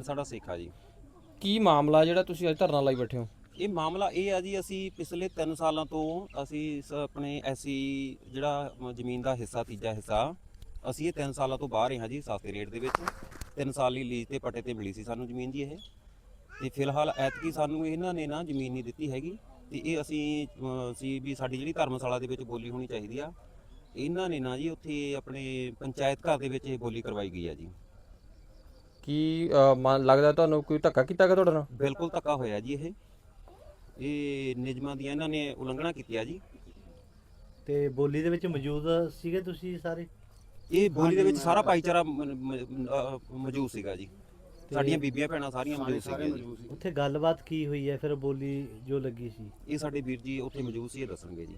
ਪਿੰਡ ਸਾਡਾ ਸੇਖਾ ਜੀ। ਕੀ ਮਾਮਲਾ ਜਿਹੜਾ ਤੁਸੀਂ ਅੱਜ ਧਰਨਾ ਲਾਈ ਬੈਠੇ ਹੋ? ਇਹ ਮਾਮਲਾ ਇਹ ਆ ਜੀ ਅਸੀਂ ਪਿਛਲੇ 3 ਸਾਲਾਂ ਤੋਂ ਅਸੀਂ ਆਪਣੇ ਐਸੀ ਜਿਹੜਾ ਜ਼ਮੀਨ ਦਾ ਹਿੱਸਾ ਤੀਜਾ ਹਿੱਸਾ ਅਸੀਂ ਇਹ 3 ਸਾਲਾਂ ਤੋਂ ਬਾਹਰ ਹਾਂ ਜੀ ਸਸਤੇ ਰੇਟ ਦੇ ਵਿੱਚ। 3 ਸਾਲ ਲਈ ਲੀਜ਼ ਤੇ ਪੱਟੇ ਤੇ ਮਿਲੀ ਸੀ ਸਾਨੂੰ ਜ਼ਮੀਨ ਜੀ ਇਹ। ਤੇ ਫਿਲਹਾਲ ਐਤਕੀ ਸਾਨੂੰ ਇਹਨਾਂ ਨੇ ਨਾ ਜ਼ਮੀਨ ਨਹੀਂ ਦਿੱਤੀ ਹੈਗੀ। ਤੇ ਇਹ ਅਸੀਂ ਸੀ ਵੀ ਸਾਡੀ ਜਿਹੜੀ ਧਰਮਸ਼ਾਲਾ ਦੇ ਵਿੱਚ ਬੋਲੀ ਹੋਣੀ ਚਾਹੀਦੀ ਆ। ਇਹਨਾਂ ਨੇ ਨਾ ਜੀ ਉੱਥੇ ਆਪਣੇ ਪੰਚਾਇਤ ਘਰ ਦੇ ਵਿੱਚ ਇਹ ਬੋਲੀ ਕਰਵਾਈ ਗਈ ਆ ਜੀ। ਕੀ ਮਨ ਲੱਗਦਾ ਤੁਹਾਨੂੰ ਕੋਈ ਧੱਕਾ ਕੀਤਾ ਗਿਆ ਤੁਹਾਡੇ ਨਾਲ? ਬਿਲਕੁਲ ਧੱਕਾ ਹੋਇਆ ਜੀ ਇਹ। ਇਹ ਨਿਯਮਾਂ ਦੀਆਂ ਇਹਨਾਂ ਨੇ ਉਲੰਘਣਾ ਕੀਤੀ ਆ ਜੀ। ਤੇ ਬੋਲੀ ਦੇ ਵਿੱਚ ਮੌਜੂਦ ਸੀਗੇ ਤੁਸੀਂ ਸਾਰੇ? ਇਹ ਬੋਲੀ ਦੇ ਵਿੱਚ ਸਾਰਾ ਭਾਈਚਾਰਾ ਮ- ਮ- ਅਹ ਮੌਜੂਦ ਸੀਗਾ ਜੀ। ਸਾਡੀਆਂ ਬੀਬੀਆਂ ਭੈਣਾਂ ਸਾਰੀਆਂ ਮੌਜੂਦ ਸੀਗੀਆਂ ਜੀ। ਉੱਥੇ ਗੱਲਬਾਤ ਕੀ ਹੋਈ ਹੈ ਫਿਰ ਬੋਲੀ ਜੋ ਲੱਗੀ ਸੀ? ਇਹ ਸਾਡੇ ਵੀਰ ਜੀ ਉੱਥੇ ਮੌਜੂਦ ਸੀ ਇਹ ਦੱਸਣਗੇ ਜੀ।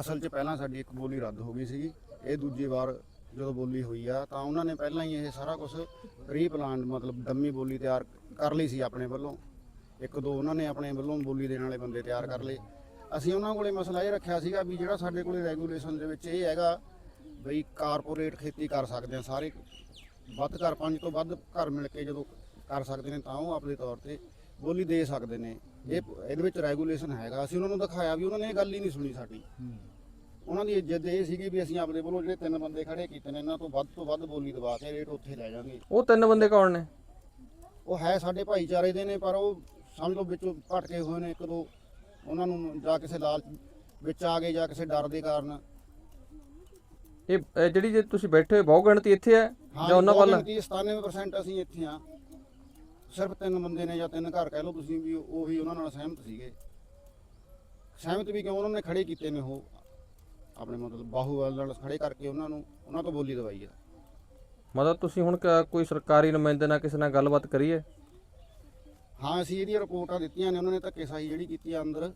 ਅਸਲ 'ਚ ਪਹਿਲਾਂ ਸਾਡੀ ਇੱਕ ਬੋਲੀ ਰੱਦ ਹੋ ਗਈ ਸੀਗੀ। ਇਹ ਦੂਜੀ ਵਾਰ ਜਦੋਂ ਬੋਲੀ ਹੋਈ ਆ, ਤਾਂ ਉਹਨਾਂ ਨੇ ਪਹਿਲਾਂ ਹੀ ਇਹ ਸਾਰਾ ਕੁਝ ਰੀਪਲਾਨ ਮਤਲਬ ਡੰਮੀ ਬੋਲੀ ਤਿਆਰ ਕਰ ਲਈ ਸੀ ਆਪਣੇ ਵੱਲੋਂ। ਇੱਕ ਦੋ ਉਹਨਾਂ ਨੇ ਆਪਣੇ ਵੱਲੋਂ ਬੋਲੀ ਦੇਣ ਵਾਲੇ ਬੰਦੇ ਤਿਆਰ ਕਰ ਲਏ। ਅਸੀਂ ਉਹਨਾਂ ਕੋਲੇ ਮਸਲਾ ਇਹ ਰੱਖਿਆ ਸੀਗਾ ਵੀ ਜਿਹੜਾ ਸਾਡੇ ਕੋਲੇ ਰੈਗੂਲੇਸ਼ਨ ਦੇ ਵਿੱਚ ਇਹ ਹੈਗਾ ਬਈ ਕਾਰਪੋਰੇਟ ਖੇਤੀ ਕਰ ਸਕਦੇ ਆ ਸਾਰੇ। ਵੱਧ ਘਰ ਪੰਜ ਤੋਂ ਵੱਧ ਘਰ ਮਿਲ ਕੇ ਜਦੋਂ ਕਰ ਸਕਦੇ ਨੇ, ਤਾਂ ਉਹ ਆਪਣੇ ਤੌਰ ਤੇ ਬੋਲੀ ਦੇ ਸਕਦੇ ਨੇ। ਇਹ ਇਹਦੇ ਵਿੱਚ ਰੈਗੂਲੇਸ਼ਨ ਹੈਗਾ। ਅਸੀਂ ਉਹਨਾਂ ਨੂੰ ਦਿਖਾਇਆ ਵੀ ਉਹਨਾਂ ਨੇ ਇਹ ਗੱਲ ਹੀ ਨਹੀਂ ਸੁਣੀ ਸਾਡੀ। ਉਹਨਾਂ ਦੀ ਜਿੱਦ ਇਹ ਸੀਗੀ ਵੀ ਅਸੀਂ ਆਪਣੇ ਵੱਲੋਂ ਜਿਹੜੇ ਤਿੰਨ ਬੰਦੇ ਖੜੇ ਕੀਤੇ ਨੇ ਇਹਨਾਂ ਤੋਂ ਵੱਧ ਤੋਂ ਵੱਧ ਬੋਲੀ ਦਵਾ ਕੇ ਰੇਟ ਉੱਥੇ ਲੈ ਜਾਾਂਗੇ ਉਹ ਤਿੰਨ ਬੰਦੇ ਕੌਣ ਨੇ? ਉਹ ਹੈ ਸਾਡੇ ਭਾਈਚਾਰੇ ਦੇ ਨੇ ਪਰ ਉਹ ਸਮਝ ਲਓ ਵਿੱਚੋਂ ਭਟਕੇ ਹੋਏ ਨੇ ਇੱਕ ਦੋ। ਉਹਨਾਂ ਨੂੰ ਜਾਂ ਕਿਸੇ ਲਾਲਚ ਵਿੱਚ ਆ ਗਏ ਜਾਂ ਕਿਸੇ ਡਰ ਦੇ ਕਾਰਨ। ਇਹ ਇਹ ਜਿਹੜੀ ਜੇ ਤੁਸੀਂ ਬੈਠੇ ਹੋ ਬਹੁ ਗਿਣਤੀ ਇੱਥੇ ਹੈ ਜਾਂ ਉਹਨਾਂ ਵੱਲ? 97% ਅਸੀਂ ਇੱਥੇ ਆ ਸਿਰਫ ਤਿੰਨ ਬੰਦੇ ਨੇ ਜਾਂ ਤਿੰਨ ਘਰ ਕਹਿ ਲਓ ਤੁਸੀਂ ਵੀ ਉਹ ਉਹਨਾਂ ਨਾਲ ਸਹਿਮਤ ਸੀਗੇ। ਸਹਿਮਤ ਵੀ ਕਿਉਂ? ਉਹਨਾਂ ਨੇ ਖੜੇ ਕੀਤੇ ਨੇ ਉਹ। ਆਪਣੇ ਮਤਲਬ ਬਾਹੂਵਾਲ ਨਾਲ ਖੜੇ ਕਰਕੇ ਉਹਨਾਂ ਨੂੰ ਉਹਨਾਂ ਤੋਂ ਬੋਲੀ ਦਵਾਈ ਆ। ਮਤਲਬ ਤੁਸੀਂ ਹੁਣ ਕ- ਕੋਈ ਸਰਕਾਰੀ ਨੁਮਾਇੰਦੇ ਨਾਲ ਕਿਸੇ ਨਾਲ ਗੱਲਬਾਤ ਕਰੀਏ? ਹਾਂ ਅਸੀਂ ਇਹਦੀਆਂ ਰਿਪੋਰਟਾਂ ਦਿੱਤੀਆਂ ਨੇ ਉਹਨਾਂ ਨੇ ਧੱਕੇਸ਼ਾਹੀ ਜਿਹੜੀ ਕੀਤੀ ਆ ਅੰਦਰ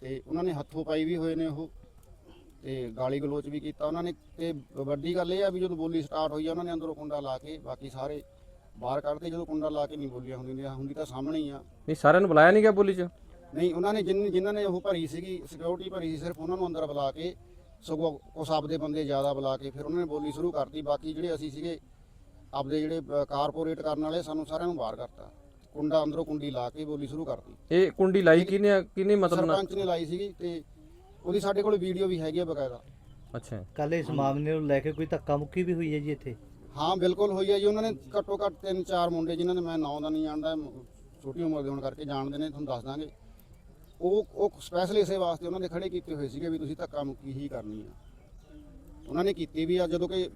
ਤੇ ਉਹਨਾਂ ਨੇ ਹੱਥੋਂ ਪਾਈ ਵੀ ਹੋਏ ਨੇ ਉਹ ਤੇ ਗਾਲੀ ਗਲੋਚ ਵੀ ਕੀਤਾ ਉਹਨਾਂ ਨੇ ਤੇ ਵੱਡੀ ਗੱਲ ਇਹ ਆ ਵੀ ਜਦੋਂ ਬੋਲੀ ਸਟਾਰਟ ਹੋਈ ਆ ਉਹਨਾਂ ਨੇ ਅੰਦਰੋਂ ਕੁੰਡਾ ਲਾ ਕੇ ਬਾਕੀ ਸਾਰੇ ਬਾਹਰ ਕੱਢਦੇ ਜਦੋਂ ਕੁੰਡਾ ਲਾ ਕੇ ਨਹੀਂ ਬੋਲੀਆਂ ਹੁੰਦੀਆਂ ਹੁੰਦੀ ਤਾਂ ਸਾਹਮਣੇ ਹੀ ਆ। ਨਹੀਂ ਸਾਰਿਆਂ ਨੂੰ ਬੁਲਾਇਆ ਨਹੀਂ ਗਿਆ ਬੋਲੀ 'ਚ? ਨਹੀਂ ਉਹਨਾਂ ਨੇ ਜਿਨ ਜਿਨ੍ਹਾਂ ਨੇ ਉਹ ਭਰੀ ਸੀਗੀ ਸਿਕਿਉਰਿਟੀ ਭਰੀ ਸੀ ਸਿਰਫ ਉਹਨਾਂ ਨੂੰ ਅੰਦਰ ਬੁਲਾ ਕੇ ਸਗੋਂ ਕੁਛ ਆਪਦੇ ਬੰਦੇ ਜ਼ਿਆਦਾ ਬੁਲਾ ਕੇ ਫਿਰ ਉਹਨਾਂ ਨੇ ਬੋਲੀ ਸ਼ੁਰੂ ਕਰਤੀ। ਬਾਕੀ ਜਿਹੜੇ ਅਸੀਂ ਸੀਗੇ ਆਪਦੇ ਜਿਹੜੇ ਕਾਰਪੋਰੇਟ ਕਰਨ ਵਾਲੇ ਸਾਨੂੰ ਸਾਰਿਆਂ ਨੂੰ ਬਾਹਰ ਕਰਤਾ। ਕੁੰਡਾ ਅੰਦਰੋਂ ਕੁੰਡੀ ਲਾ ਕੇ ਬੋਲੀ ਸ਼ੁਰੂ ਕਰਤੀ। ਇਹ ਕੁੰਡੀ ਲਾਈ ਕਿਹਨੇ ਆ? ਕਿਹਨੇ ਮਤਲਬ ਸਰਪੰਚ ਨੇ ਲਾਈ ਸੀਗੀ ਤੇ ਉਹਦੀ ਸਾਡੇ ਕੋਲ ਵੀਡੀਓ ਵੀ ਹੈਗੀ ਆ ਬਕਾਇਦਾ। ਅੱਛਾ। ਕੱਲ ਇਸ ਮਾਮਲੇ ਨੂੰ ਲੈ ਕੇ ਕੋਈ ਧੱਕਾ ਮੁੱਕੀ ਵੀ ਹੋਈ ਹੈ ਜੀ ਇੱਥੇ? ਹਾਂ ਬਿਲਕੁਲ ਹੋਈ ਹੈ ਜੀ। ਉਹਨਾਂ ਨੇ ਘੱਟੋ ਘੱਟ ਤਿੰਨ ਚਾਰ ਮੁੰਡੇ ਜਿਨ੍ਹਾਂ ਦੇ ਮੈਂ ਨਾਂ ਦਾ ਨਹੀਂ ਜਾਣਦਾ ਛੋਟੀ ਉਮਰ ਦੇ ਹੋਣ ਕਰਕੇ ਜਾਣਦੇ ਨੇ ਤੁਹਾਨੂੰ ਦੱਸ ਦਾਂਗੇ। ਉਹ ਉਹ ਸਪੈਸ਼ਲ ਇਸੇ ਵਾਸਤੇ ਉਹਨਾਂ ਦੇ ਖੜੇ ਕੀਤੇ ਹੋਏ ਸੀਗੇ ਵੀ ਤੁਸੀਂ ਧੱਕਾ ਮੁੱਕੀ ਹੀ ਕਰਨੀ ਆ। ਉਹਨਾਂ ਨੇ ਕੀਤੀ ਵੀ ਆ ਜਦੋਂ ਕਿ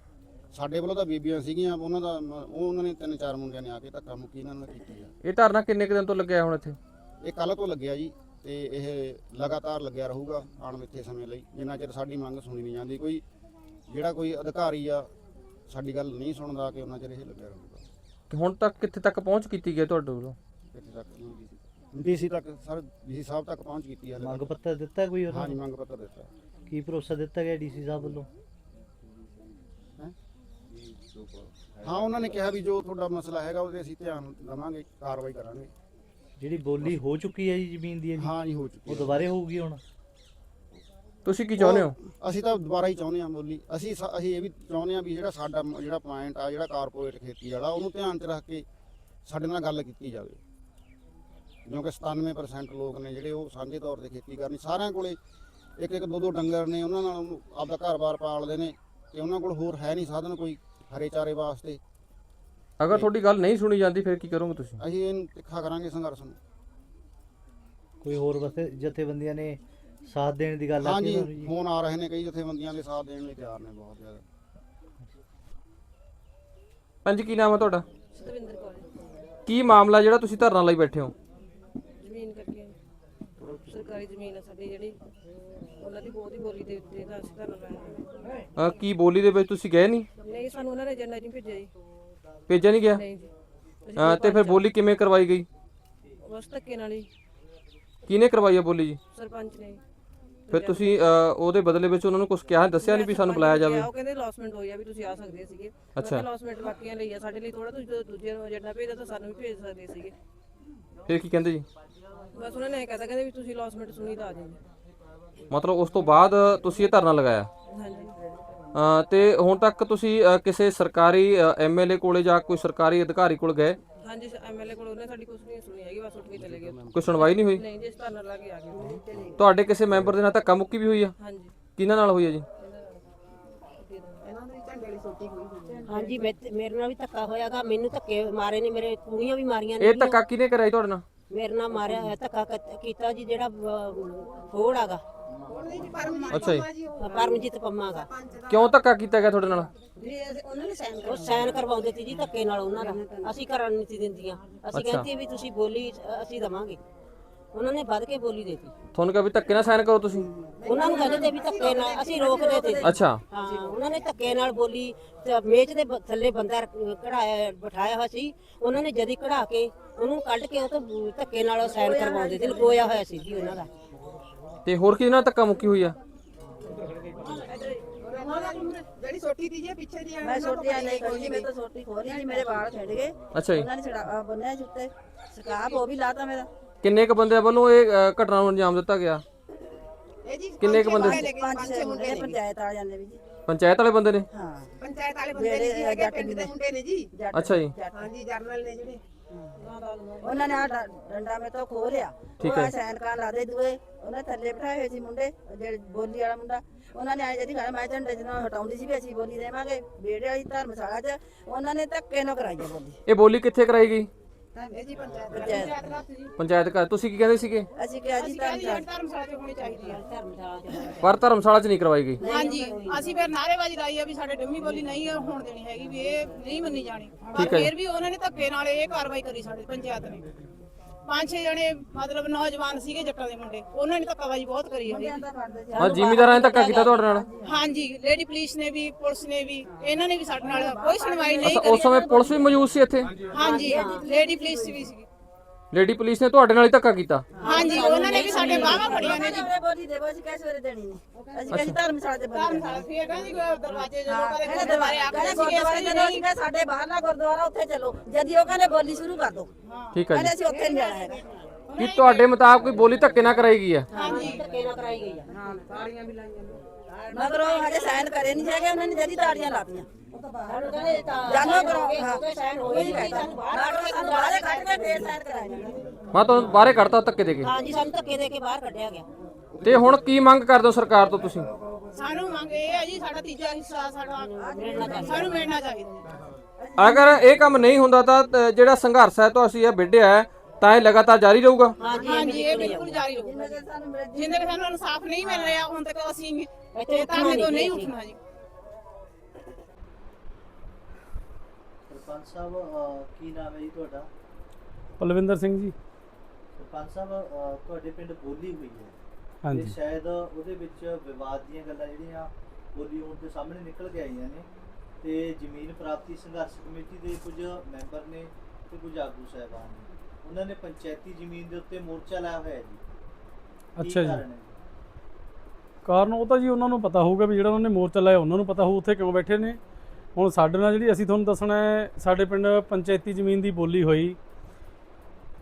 ਸਾਡੇ ਵੱਲੋਂ ਤਾਂ ਬੀਬੀਆਂ ਸੀਗੀਆਂ ਉਹਨਾਂ ਦਾ ਉਹ ਉਹਨਾਂ ਨੇ ਤਿੰਨ ਚਾਰ ਮੁੰਡਿਆਂ ਨੇ ਆ ਕੇ ਧੱਕਾ ਮੁੱਕੀ ਇਹਨਾਂ ਨਾਲ ਕੀਤੀ ਆ। ਇਹ ਧਰਨਾ ਕਿੰਨੇ ਕੁ ਦਿਨ ਤੋਂ ਲੱਗਿਆ ਹੁਣ ਇੱਥੇ? ਇਹ ਕੱਲ ਤੋਂ ਲੱਗਿਆ ਜੀ ਤੇ ਇਹ ਲਗਾਤਾਰ ਲੱਗਿਆ ਰਹੂਗਾ ਅਣਮਿੱਥੇ ਸਮੇਂ ਲਈ। ਜਿੰਨਾ ਚਿਰ ਸਾਡੀ ਮੰਗ ਸੁਣੀ ਨਹੀਂ ਜਾਂਦੀ ਕੋਈ ਜਿਹੜਾ ਕੋਈ ਅਧਿਕਾਰੀ ਆ ਸਾਡੀ ਗੱਲ ਨਹੀਂ ਸੁਣਦਾ ਕਿ ਉਹਨਾਂ ਚਿਰ ਇਹ ਲੱਗਿਆ ਰਹੂਗਾ। ਕਿ ਹੁਣ ਤੱਕ ਕਿੱਥੇ ਤੱਕ ਪਹੁੰਚ ਕੀਤੀ ਗਈ ਤੁਹਾਡੇ ਵੱਲੋਂ? ਕਿੱਥੇ ਤੱਕ ਡੀਸੀ ਤੱਕ ਸਰ ਡੀਸੀ ਸਾਹਿਬ ਤੱਕ ਪਹੁੰਚ ਕੀਤੀ ਹੈ। ਮੰਗ। ਪੱਤਰ ਦਿੱਤਾ ਕੋਈ ਉਹਨਾਂ ਹਾਂਜੀ ਨੂੰ? ਮੰਗ ਪੱਤਰ ਦਿੱਤਾ। ਕੀ ਭਰੋਸਾ ਦਿੱਤਾ ਗਿਆ ਡੀਸੀ ਸਾਹਿਬ ਵੱਲੋਂ? ਹਾਂ? ਉਹਨਾਂ ਨੇ ਕਿਹਾ ਵੀ ਜੋ ਤੁਹਾਡਾ ਮਸਲਾ ਹੈਗਾ ਉਹਦੇ ਅਸੀਂ ਧਿਆਨ ਦੇਵਾਂਗੇ ਕਾਰਵਾਈ ਕਰਾਂਗੇ। ਜਿਹੜੀ ਬੋਲੀ ਹੋ ਚੁੱਕੀ ਹੈ ਜੀ ਜ਼ਮੀਨ ਦੀ ਇਹਦੀ, ਹਾਂ ਜੀ ਹੋ ਚੁੱਕੀ ਉਹ ਹੈ। ਦੁਬਾਰੇ ਹੋਊਗੀ ਹੁਣ? ਤੁਸੀਂ ਕੀ ਚਾਹੁੰਦੇ ਹੋ? ਉਹ- ਅਸੀਂ ਤਾਂ ਦੁਬਾਰਾ ਹੀ ਚਾਹੁੰਦੇ ਹਾਂ ਬੋਲੀ। ਅਸੀਂ ਸ- ਅਸੀਂ ਇਹ ਵੀ ਚਾਹੁੰਦੇ ਹਾਂ ਵੀ ਜਿਹੜਾ ਸਾਡਾ ਮ- ਜਿਹੜਾ ਪੁਆਇੰਟ ਆ ਜਿਹੜਾ ਕਾਰਪੋਰੇਟ ਖੇਤੀ ਵਾਲਾ ਉਹਨੂੰ ਧਿਆਨ 'ਚ ਰੱਖ ਕੇ ਸਾਡੇ ਨਾਲ ਗੱਲ ਕੀਤੀ ਜਾਵੇ। ਕਿਉਂਕਿ 97% ਲੋਕ ਨੇ ਜਿਹੜੇ ਉਹ ਸਾਂਝੇ ਤੌਰ ਤੇ ਖੇਤੀ ਕਰਨੀ। ਸਾਰਿਆਂ ਕੋਲੇ ਇੱਕ ਇੱਕ ਦੋ ਦੋ ਡੰਗਰ ਨੇ ਉਹਨਾਂ ਨਾਲ ਆਪਦਾ ਘਰ-ਬਾਰ ਪਾਲਦੇ ਨੇ ਤੇ ਉਹਨਾਂ ਕੋਲ ਹੋਰ ਹੈ ਨਹੀਂ ਸਾਧਨ ਕੋਈ ਹਰੇ ਚਾਰੇ ਵਾਸਤੇ। ਅਗਰ ਤੁਹਾਡੀ ਗੱਲ ਨਹੀਂ ਸੁਣੀ ਜਾਂਦੀ ਫਿਰ ਕੀ ਕਰੋਗੇ ਤੁਸੀਂ? ਅਸੀਂ ਇਹਨੂੰ ਤਿੱਖਾ ਕਰਾਂਗੇ ਸੰਘਰਸ਼ ਨੂੰ। ਕੋਈ ਹੋਰ ਵਸੇ ਜਥੇਬੰਦੀਆਂ ਨੇ ਸਾਥ ਦੇਣ ਦੀ ਗੱਲ ਆਖੀ ਹਾਂਜੀ ਉਹਨਾਂ ਨੂੰ ਜੀ? ਫੋਨ ਆ ਰਹੇ ਨੇ ਕਈ ਜਥੇਬੰਦੀਆਂ ਦੇ ਸਾਥ ਦੇਣ ਲਈ ਤਿਆਰ ਨੇ ਬਹੁਤ ਜ਼ਿਆਦਾ। ਪੰਜ ਕੀ ਨਾਮ ਹੈ ਤੁਹਾਡਾ? ਸਤਵਿੰਦਰ ਕੌਰ। ਕੀ ਮਾਮਲਾ ਜਿਹੜਾ ਤੁਸੀਂ ਧਰਨਾ ਲਈ ਬੈਠੇ ਹੋ? ਸਰਕਾਰੀ ਜ਼ਮੀਨ ਆ ਸਾਡੀ ਜਿਹੜੀ ਉਹਨਾਂ ਦੀ ਬਹੁਤ ਹੀ ਬੋਲੀ ਦੇ ਉੱਤੇ ਤਾਂ ਅਸੀਂ ਤੁਹਾਨੂੰ ਲਾਇਆ ਅ, ਕੀ ਬੋਲੀ ਦੇ ਵਿੱਚ ਤੁਸੀਂ ਗਏ ਨਹੀਂ? ਨਹੀਂ ਸਾਨੂੰ ਉਹਨਾਂ ਨੇ ਏਜੰਡਾ ਨਹੀਂ ਭੇਜਿਆ ਜੀ। ਭੇਜਿਆ ਨਹੀਂ ਗਿਆ? ਨਹੀਂ ਜੀ। ਅਸੀਂ ਅ, ਤੇ ਫਿਰ ਬੋਲੀ ਕਿਵੇਂ ਕਰਵਾਈ ਗਈ? ਬਸ ਧੱਕੇ ਨਾਲ ਹੀ। ਕਿਹਨੇ ਕਰਵਾਈ ਹੈ ਬੋਲੀ ਜੀ? ਸਰਪੰਚ ਨੇ ਫਿਰ ਤੁਸੀਂ ਉਹਦੇ ਬਦਲੇ ਵਿੱਚ ਉਹਨਾਂ ਨੂੰ ਕੁਝ ਕਿਹਾ ਦੱਸਿਆ ਨਹੀਂ ਵੀ ਸਾਨੂੰ ਬੁਲਾਇਆ ਜਾਵੇ? ਉਹ ਕਹਿੰਦੇ ਲੌਸਮੈਂਟ ਹੋਈ ਆ ਵੀ ਤੁਸੀਂ ਆ ਸਕਦੇ ਸੀਗੇ। ਅੱਛਾ। ਲੌਸਮੈਂਟ ਬਾਕੀਆਂ ਲਈ ਆ ਸਾਡੇ ਲਈ ਥੋੜਾ ਤੁਸੀਂ ਜਦੋਂ ਦੂਜੇ ਨੂੰ ਏਜੰਡਾ ਭੇਜਦਾ ਤਾਂ ਸਾਨੂੰ ਵੀ ਭੇਜ ਸਕਦੇ ਸੀਗੇ। ਫਿਰ ਕੀ ਕਹਿੰਦੇ ਜੀ? ਬਸ ਉਹਨਾਂ ਨੇ ਇਹ ਕਹਤਾ ਕਹਿੰਦੇ ਵੀ ਤੁਸੀਂ ਲੌਸਮੈਂਟ ਸੁਣੀ ਤਾਂ ਆ ਜਾਓ ਮਤਲਬ ਉਸ ਤੋਂ ਬਾਅਦ ਤੁਸੀਂ ਇਹ ਧਰਨਾ ਲਗਾਇਆ? ਹਾਂਜੀ। ਅ, ਤੇ ਹੁਣ ਤੱਕ ਤੁਸੀਂ ਅ, ਕਿਸੇ ਸਰਕਾਰੀ ਐਮਐਲਏ ਕੋਲੇ ਜਾਂ ਕੋਈ ਸਰਕਾਰੀ ਅਧਿਕਾਰੀ ਕੋਲ ਗਏ? ਹਾਂਜੀ ਐਮਐਲਏ ਕੋਲ ਉਹਨੇ ਸਾਡੀ ਕੁਝ ਨਹੀਂ ਸੁਣੀ ਹੈਗੀ ਬਸ ਉੱਠ ਕੇ ਚਲੇ ਗਏ। ਕੋਈ ਸੁਣਵਾਈ ਨਹੀਂ ਹੋਈ? ਨਹੀਂ ਜੀ ਸਤਾਨਾ ਲਾ ਕੇ ਆ ਗਏ। ਤੁਹਾਡੇ ਕਿਸੇ ਮੈਂਬਰ ਦੇ ਨਾਲ ਧੱਕਾ ਮੁੱਕੀ ਵੀ ਹੋਈ ਆ? ਹਾਂਜੀ। ਕਿਹਨਾਂ ਨਾਲ ਹੋਈ ਆ ਜੀ? ਹਾਂਜੀ ਮੈਂ ਮੇਰੇ ਨਾਲ ਵੀ ਧੱਕਾ ਹੋਇਆਗਾ। ਮੈਨੂੰ ਧੱਕੇ ਮਾਰੇ ਨੇ ਮੇਰੇ ਕੁੜੀਆਂ ਵੀ ਮਾਰੀਆਂ ਨੇ ਇਹ ਧੱਕਾ ਕਿਹਨੇ ਕਰਾਈ ਤੁਹਾਡੇ ਨਾਲ? ਮੇਰੇ ਨਾਲ ਮਾਰਿਆ ਹੋਇਆ ਧੱਕਾ ਕ- ਕੀਤਾ ਜੀ ਜਿਹੜਾ ਫੋੜ ਆਗਾ। ਅੱਛਾ ਜੀ। ਪਰਮਜੀਤ ਪੰਮਾਗਾ ਕਿਉਂ ਧੱਕਾ ਕੀਤਾ ਗਿਆ ਤੁਹਾਡੇ ਨਾਲ? ਉਹ ਸਾਈਨ ਕਰਵਾਉਂਦੇ ਸੀ ਜੀ ਧੱਕੇ ਨਾਲ ਉਹਨਾਂ ਦਾ। ਅਸੀਂ ਕਰਨ ਨਹੀਂ ਸੀ ਦਿੰਦੀਆਂ। ਅਸੀਂ ਕਹਿੰਦੇ ਵੀ ਤੁਸੀਂ ਬੋਲੀ ਅ- ਅਸੀਂ ਦਵਾਂਗੇ। ਉਹਨਾਂ ਨੇ ਵੱਧ ਕੇ ਬੋਲੀ ਦੇਤੀ। ਤੁਹਾਨੂੰ ਕਿਹਾ ਵੀ ਧੱਕੇ ਨਾਲ ਸਾਈਨ ਕਰੋ ਤੁਸੀਂ? ਉਹਨਾਂ ਨੂੰ ਕਹਿੰਦੇ ਤੇ ਵੀ ਧੱਕੇ ਨਾਲ ਅਸੀਂ ਰੋਕਦੇ ਤੇ। ਅੱਛਾ। ਹਾਂ ਉਹਨਾਂ ਨੇ ਧੱਕੇ ਨਾਲ ਬੋਲੀ ਤੇ ਮੇਜ਼ ਦੇ ਬ- ਥੱਲੇ ਬੰਦਾ ਕਢਾਇਆ ਬਿਠਾਇਆ ਹੋਇਆ ਸੀ। ਉਹਨਾਂ ਨੇ ਜਦੀ ਕਢਾ ਕੇ ਉਹਨੂੰ ਕੱਢ ਕੇ ਉਹ ਤੋਂ ਧੱਕੇ ਨਾਲ ਸਾਈਨ ਕਰਵਾਉਂਦੇ ਸੀ ਲਗੋਇਆ ਹੋਇਆ ਸੀ ਜੀ ਉਹਨਾਂ ਦਾ। ਤੇ ਹੋਰ ਕਿਹਦੇ ਨਾਲ ਧੱਕਾ ਮੁੱਕੀ ਹੋਈ ਆ? ਮੈਂ ਛੋਟੀ ਆ ਨਹੀਂ ਕੋਈ ਮੈਂ ਤਾਂ ਛੋਟੀ ਖੋਲੀ ਜੀ ਮੇਰੇ ਵਾਲ ਛੱਡ ਗਏ। ਅੱਛਾ ਜੀ। ਉਹਨਾਂ ਨੇ ਛੜਾ ਬੰਨਿਆ ਉੱਤੇ। ਸਕਾਪ ਉਹ ਵੀ ਲਾਤਾ ਮੇਰਾ। ਕਿੰਨੇ ਕ ਬੰਦੇ ਵੱਲੋਂ ਇਹ ਅ, ਘਟਨਾ ਨੂੰ ਅੰਜਾਮ ਦਿੱਤਾ ਗਿਆ? ਕਿੰਨੇ ਕ ਬੰਦੇ? ਸੀ? ਪੰਜ ਛੇ ਮੁੰਡੇ ਪੰਚਾਇਤ ਆ ਜਾਂਦੇ ਵੀ ਜੀ। ਪੰਚਾਇਤ ਵਾਲੇ ਬੰਦੇ ਨੇ? ਹਾਂ। ਪੰਚਾਇਤ ਵਾਲੇ ਬੰਦੇ ਨੇ ਜੀ ਹੈਗੇ ਪਿੰਡ ਦੇ ਮੁੰਡੇ ਨੇ ਜੀ। ਅੱਛਾ ਜੀ। ਹਾਂਜੀ ਜਰਨਲ ਨੇ ਜਿਹੜੇ ਉਹਨਾਂ ਨੇ ਆ ਡੰਡਾ ਮੇ ਤੋਂ ਖੋਹ ਲਿਆ। ਠੀਕ ਉਹ ਹੈ। ਸੈਨ ਕਾਂ ਲਾਦੇ ਦੂਏ। ਉਹਨਾਂ ਥੱਲੇ ਬਿਠਾਏ ਹੋਏ ਸੀ ਮੁੰਡੇ ਜਿਹੜੇ ਬੋਲੀ ਵਾਲਾ ਮੁੰਡਾ। ਉਹਨਾਂ ਨੇ ਆ ਜਿਹੜੀ ਗੱਲ ਮੈਂ ਝੰਡੇ ਜਦੋਂ ਹਟਾਉਂਦੀ ਸੀ ਵੀ ਅਸੀਂ ਬੋਲੀ ਦੇਵਾਂਗੇ। ਬੇੜੇ ਵਾਲੀ ਧਰਮਸ਼ਾਲਾ 'ਚ। ਉਹਨਾਂ ਨੇ ਧੱਕੇ ਨਾਲ ਕਰਾਈ ਆ ਬੋਲੀ। ਇਹ ਬੋਲੀ ਕਿੱਥੇ ਕਰਾਈ ਗਈ? ਜੀ ਪੰਚਾਇਤ ਪੰਚਾਇਤ ਪੰਚਾਇਤ ਘਰ। ਤੁਸੀਂ ਕੀ ਕਹਿੰਦੇ ਸੀਗੇ? ਅਸੀਂ ਕਿਹਾ ਜੀ ਧਰਮਸ਼ਾਲਾ ਧਰਮਸ਼ਾਲਾ ਚ ਹੋਣੀ ਚਾਹੀਦੀ ਹੈ। ਧਰਮਸ਼ਾਲਾ ਚ ਪਰ ਧਰਮਸ਼ਾਲਾ 'ਚ ਨਹੀਂ ਕਰਵਾਈ ਗਈ? ਹਾਂਜੀ ਅਸੀਂ ਫਿਰ ਨਾਰੇਬਾਜ਼ੀ ਲਾਈ ਆ ਵੀ ਸਾਡੇ ਡੰਮੀ ਬੋਲੀ ਨਹੀਂ ਹੋਣ ਦੇਣੀ ਹੈਗੀ ਵੀ ਇਹ ਨਹੀਂ ਮੰਨੀ ਜਾਣੀ। ਪਰ ਠੀਕ ਹੈ ਜੀ। ਫਿਰ ਵੀ ਉਹਨਾਂ ਨੇ ਧੱਕੇ ਨਾਲ ਇਹ ਕਾਰਵਾਈ ਕਰੀ ਸਾਡੇ ਪੰਚਾਇਤ ਨੇ। ਪੰਜ ਛੇ ਜਣੇ ਮਤਲਬ ਨੌਜਵਾਨ ਸੀਗੇ ਜੱਟਾਂ ਦੇ ਮੁੰਡੇ। ਉਹਨਾਂ ਨੇ ਧੱਕਾਬਾਜ਼ੀ ਬਹੁਤ ਕਰੀ ਹੈ ਹਾਂ ਜ਼ਿਮੀਦਾਰਾਂ ਨੇ ਧੱਕਾ ਕੀਤਾ ਤੁਹਾਡੇ ਨਾਲ? ਹਾਂਜੀ ਲੇਡੀ ਪੁਲਿਸ ਨੇ ਵੀ ਪੁਲਿਸ ਨੇ ਵੀ ਇਹਨਾਂ ਨੇ ਵੀ ਸਾਡੇ ਨਾਲ ਕੋਈ ਸੁਣਵਾਈ ਨਹੀਂ ਅੱਛਾ ਉਸ ਸਮੇਂ ਪੁਲਿਸ ਵੀ ਮੌਜੂਦ ਸੀ ਇੱਥੇ? ਹਾਂਜੀ ਲੇਡੀ ਪੁਲਿਸ ਵੀ ਸੀ ਲੇਡੀ ਪੁਲਿਸ ਨੇ ਤੁਹਾਡੇ ਨਾਲ ਹੀ ਧੱਕਾ ਕੀਤਾ। ਹਾਂਜੀ ਉਹਨਾਂ ਨੇ ਵੀ ਸਾਡੇ ਬਾਹਾਂ ਫੜੀਆਂ ਨੇ ਜੀ। ਬੋਲੀ ਦੇਵੋ ਅਸੀਂ ਕਿਹਾ ਸਵੇਰੇ ਦੇਣੀ ਅਸੀਂ ਕਿਹਾ ਜੀ ਧਰਮਸ਼ਾਲਾ 'ਚ ਬੰਦ ਧਰਮਸ਼ਾਲਾ ਸੀ ਇਹ ਕਹਿੰਦੀ ਕੋਈ ਦਰਵਾਜ਼ੇ ਜਦੋਂ ਕਹਿੰਦੇ ਗੁਰਦੁਆਰੇ ਆ ਕੇ ਕਹਿੰਦੇ ਗੁਰਦੁਆਰੇ ਜਦੋਂ ਅਸੀਂ ਕਿਹਾ ਸਾਡੇ ਬਾਹਰਲਾ ਗੁਰਦੁਆਰਾ ਉੱਥੇ ਚੱਲੋ। ਜਦੀ ਉਹ ਕਹਿੰਦੇ ਬੋਲੀ ਸ਼ੁਰੂ ਕਰ ਦੋ। ਠੀਕ ਹੈ ਜੀ। ਕਹਿੰਦੇ ਅਸੀਂ ਉੱਥੇ ਨਹੀਂ ਜਾਣਾ ਹੈਗਾ। ਕੀ ਤੁਹਾਡੇ ਮੁਤਾਬਕ ਕੋਈ ਬੋਲੀ ਧੱਕੇ ਨਾਲ ਕਰਾਈ ਗਈ ਆ? ਧੱਕੇ ਨਾਲ ਕਰਾਈ ਗਈ ਆ। ਮਗਰ ਉਹ ਹਜੇ ਸਾਈਨ ਕਰੇ ਨਹੀਂ ਹੈਗੇ ਉਹਨਾਂ ਨੇ ਜਦੀ ਤਾੜੀਆਂ ਲਾਤੀਆਂ। ਸਾਨੂੰ ਕਹਿੰਦੇ ਤਾਂ ਜਾਨੋ ਕਰੋ ਹਾਂ ਉਹਦੇ ਸਾਈਨ ਹੋਏ ਕੋਈ ਨਹੀਂ ਕਹਿੰਦਾ ਮਗਰ ਸਾਨੂੰ ਬਾਹਰ ਕੱਢ ਕੇ ਫੇਰ ਮੈਂ ਤੁਹਾਨੂੰ ਬਾਹਰੇ ਕੱਢਤਾ ਧੱਕੇ ਦੇ ਕੇ? ਹਾਂਜੀ ਸਾਨੂੰ ਧੱਕੇ ਦੇ ਕੇ ਬਾਹਰ ਕੱਢਿਆ ਗਿਆ। ਤੇ ਹੁਣ ਕੀ ਮੰਗ ਕਰਦੇ ਹੋ ਸਰਕਾਰ ਤੋਂ ਤੁਸੀਂ? ਸਾਨੂੰ ਮੰਗ ਇਹ ਹੈ ਜੀ ਸਾਡਾ ਤੀਜਾ ਹਿੱਸਾ ਸਾਡਾ ਸਾਨੂੰ ਮਿਲਣਾ ਚਾਹੀਦਾ। ਅਗਰ ਇਹ ਕੰਮ ਨਹੀਂ ਹੁੰਦਾ ਤਾਂ ਜਿਹੜਾ ਸੰਘਰਸ਼ ਹੈ ਤੋਂ ਅਸੀਂ ਇਹ ਵਿੱਢਿਆ ਹੈ, ਤਾਂ ਇਹ ਲਗਾਤਾਰ ਜਾਰੀ ਰਹੂਗਾ? ਹਾਂਜੀ ਇਹ ਬਿਲਕੁਲ ਜਾਰੀ ਰਹੂਗਾ। ਜਿੰਨੇ ਤੱਕ ਸਾਨੂੰ ਇਨਸਾਫ ਨਹੀਂ ਮਿਲ ਰਿਹਾ ਹੁਣ ਤੱਕ ਅਸੀਂ ਇੱਥੇ ਤਾਂ ਤੋਂ ਨਹੀਂ ਉੱਠਣਾ ਜੀ। ਸਰਪੰਚ ਸਾਹਿਬ ਅਹ, ਕੀ ਨਾਮ ਹੈ ਜੀ ਤੁਹਾਡਾ? ਪਲਵਿੰਦਰ ਸਿੰਘ ਜੀ। ਸਰਪੰਚ ਸਾਹਿਬ ਅਹ, ਤੁਹਾਡੇ ਪਿੰਡ ਬੋਲੀ ਹੋਈ ਹੈ। ਤੇ ਹਾਂਜੀ ਸ਼ਾਇਦ ਉਹਦੇ ਵਿੱਚ ਵਿਵਾਦ ਦੀਆਂ ਗੱਲਾਂ ਜਿਹੜੀਆਂ ਬੋਲੀ ਹੋਣ ਤੇ ਸਾਹਮਣੇ ਨਿਕਲ ਕੇ ਆਈਆਂ ਨੇ। ਤੇ ਜ਼ਮੀਨ ਪ੍ਰਾਪਤੀ ਸੰਘਰਸ਼ ਕਮੇਟੀ ਦੇ ਕੁਝ ਮੈਂਬਰ ਨੇ ਤੇ ਕੁਝ ਆਗੂ ਸਾਹਿਬਾਨ ਨੇ। ਉਹਨਾਂ ਨੇ ਪੰਚਾਇਤੀ ਜ਼ਮੀਨ ਦੇ ਉੱਤੇ ਮੋਰਚਾ ਲਾਇਆ ਹੋਇਆ ਹੈ ਜੀ। ਕੀ ਅੱਛਾ ਜੀ। ਕਾਰਨ ਹੈ ਕਾਰਨ ਉਹ ਤਾਂ ਜੀ ਉਹਨਾਂ ਨੂੰ ਪਤਾ ਹੋਊਗਾ ਵੀ ਜਿਹੜਾ ਉਹਨਾਂ ਨੇ ਮੋਰਚਾ ਲਾਇਆ ਉਹਨਾਂ ਨੂੰ ਪਤਾ ਹੋਊ ਉੱਥੇ ਕਿਉਂ ਬੈਠੇ ਨੇ। ਹੁਣ ਸਾਡੇ ਨਾਲ ਜਿਹੜੀ ਅਸੀਂ ਤੁਹਾਨੂੰ ਦੱਸਣਾ ਹੈ ਸਾਡੇ ਪਿੰਡ ਪੰਚਾਇਤੀ ਜ਼ਮੀਨ ਦੀ ਬੋਲੀ ਹੋਈ।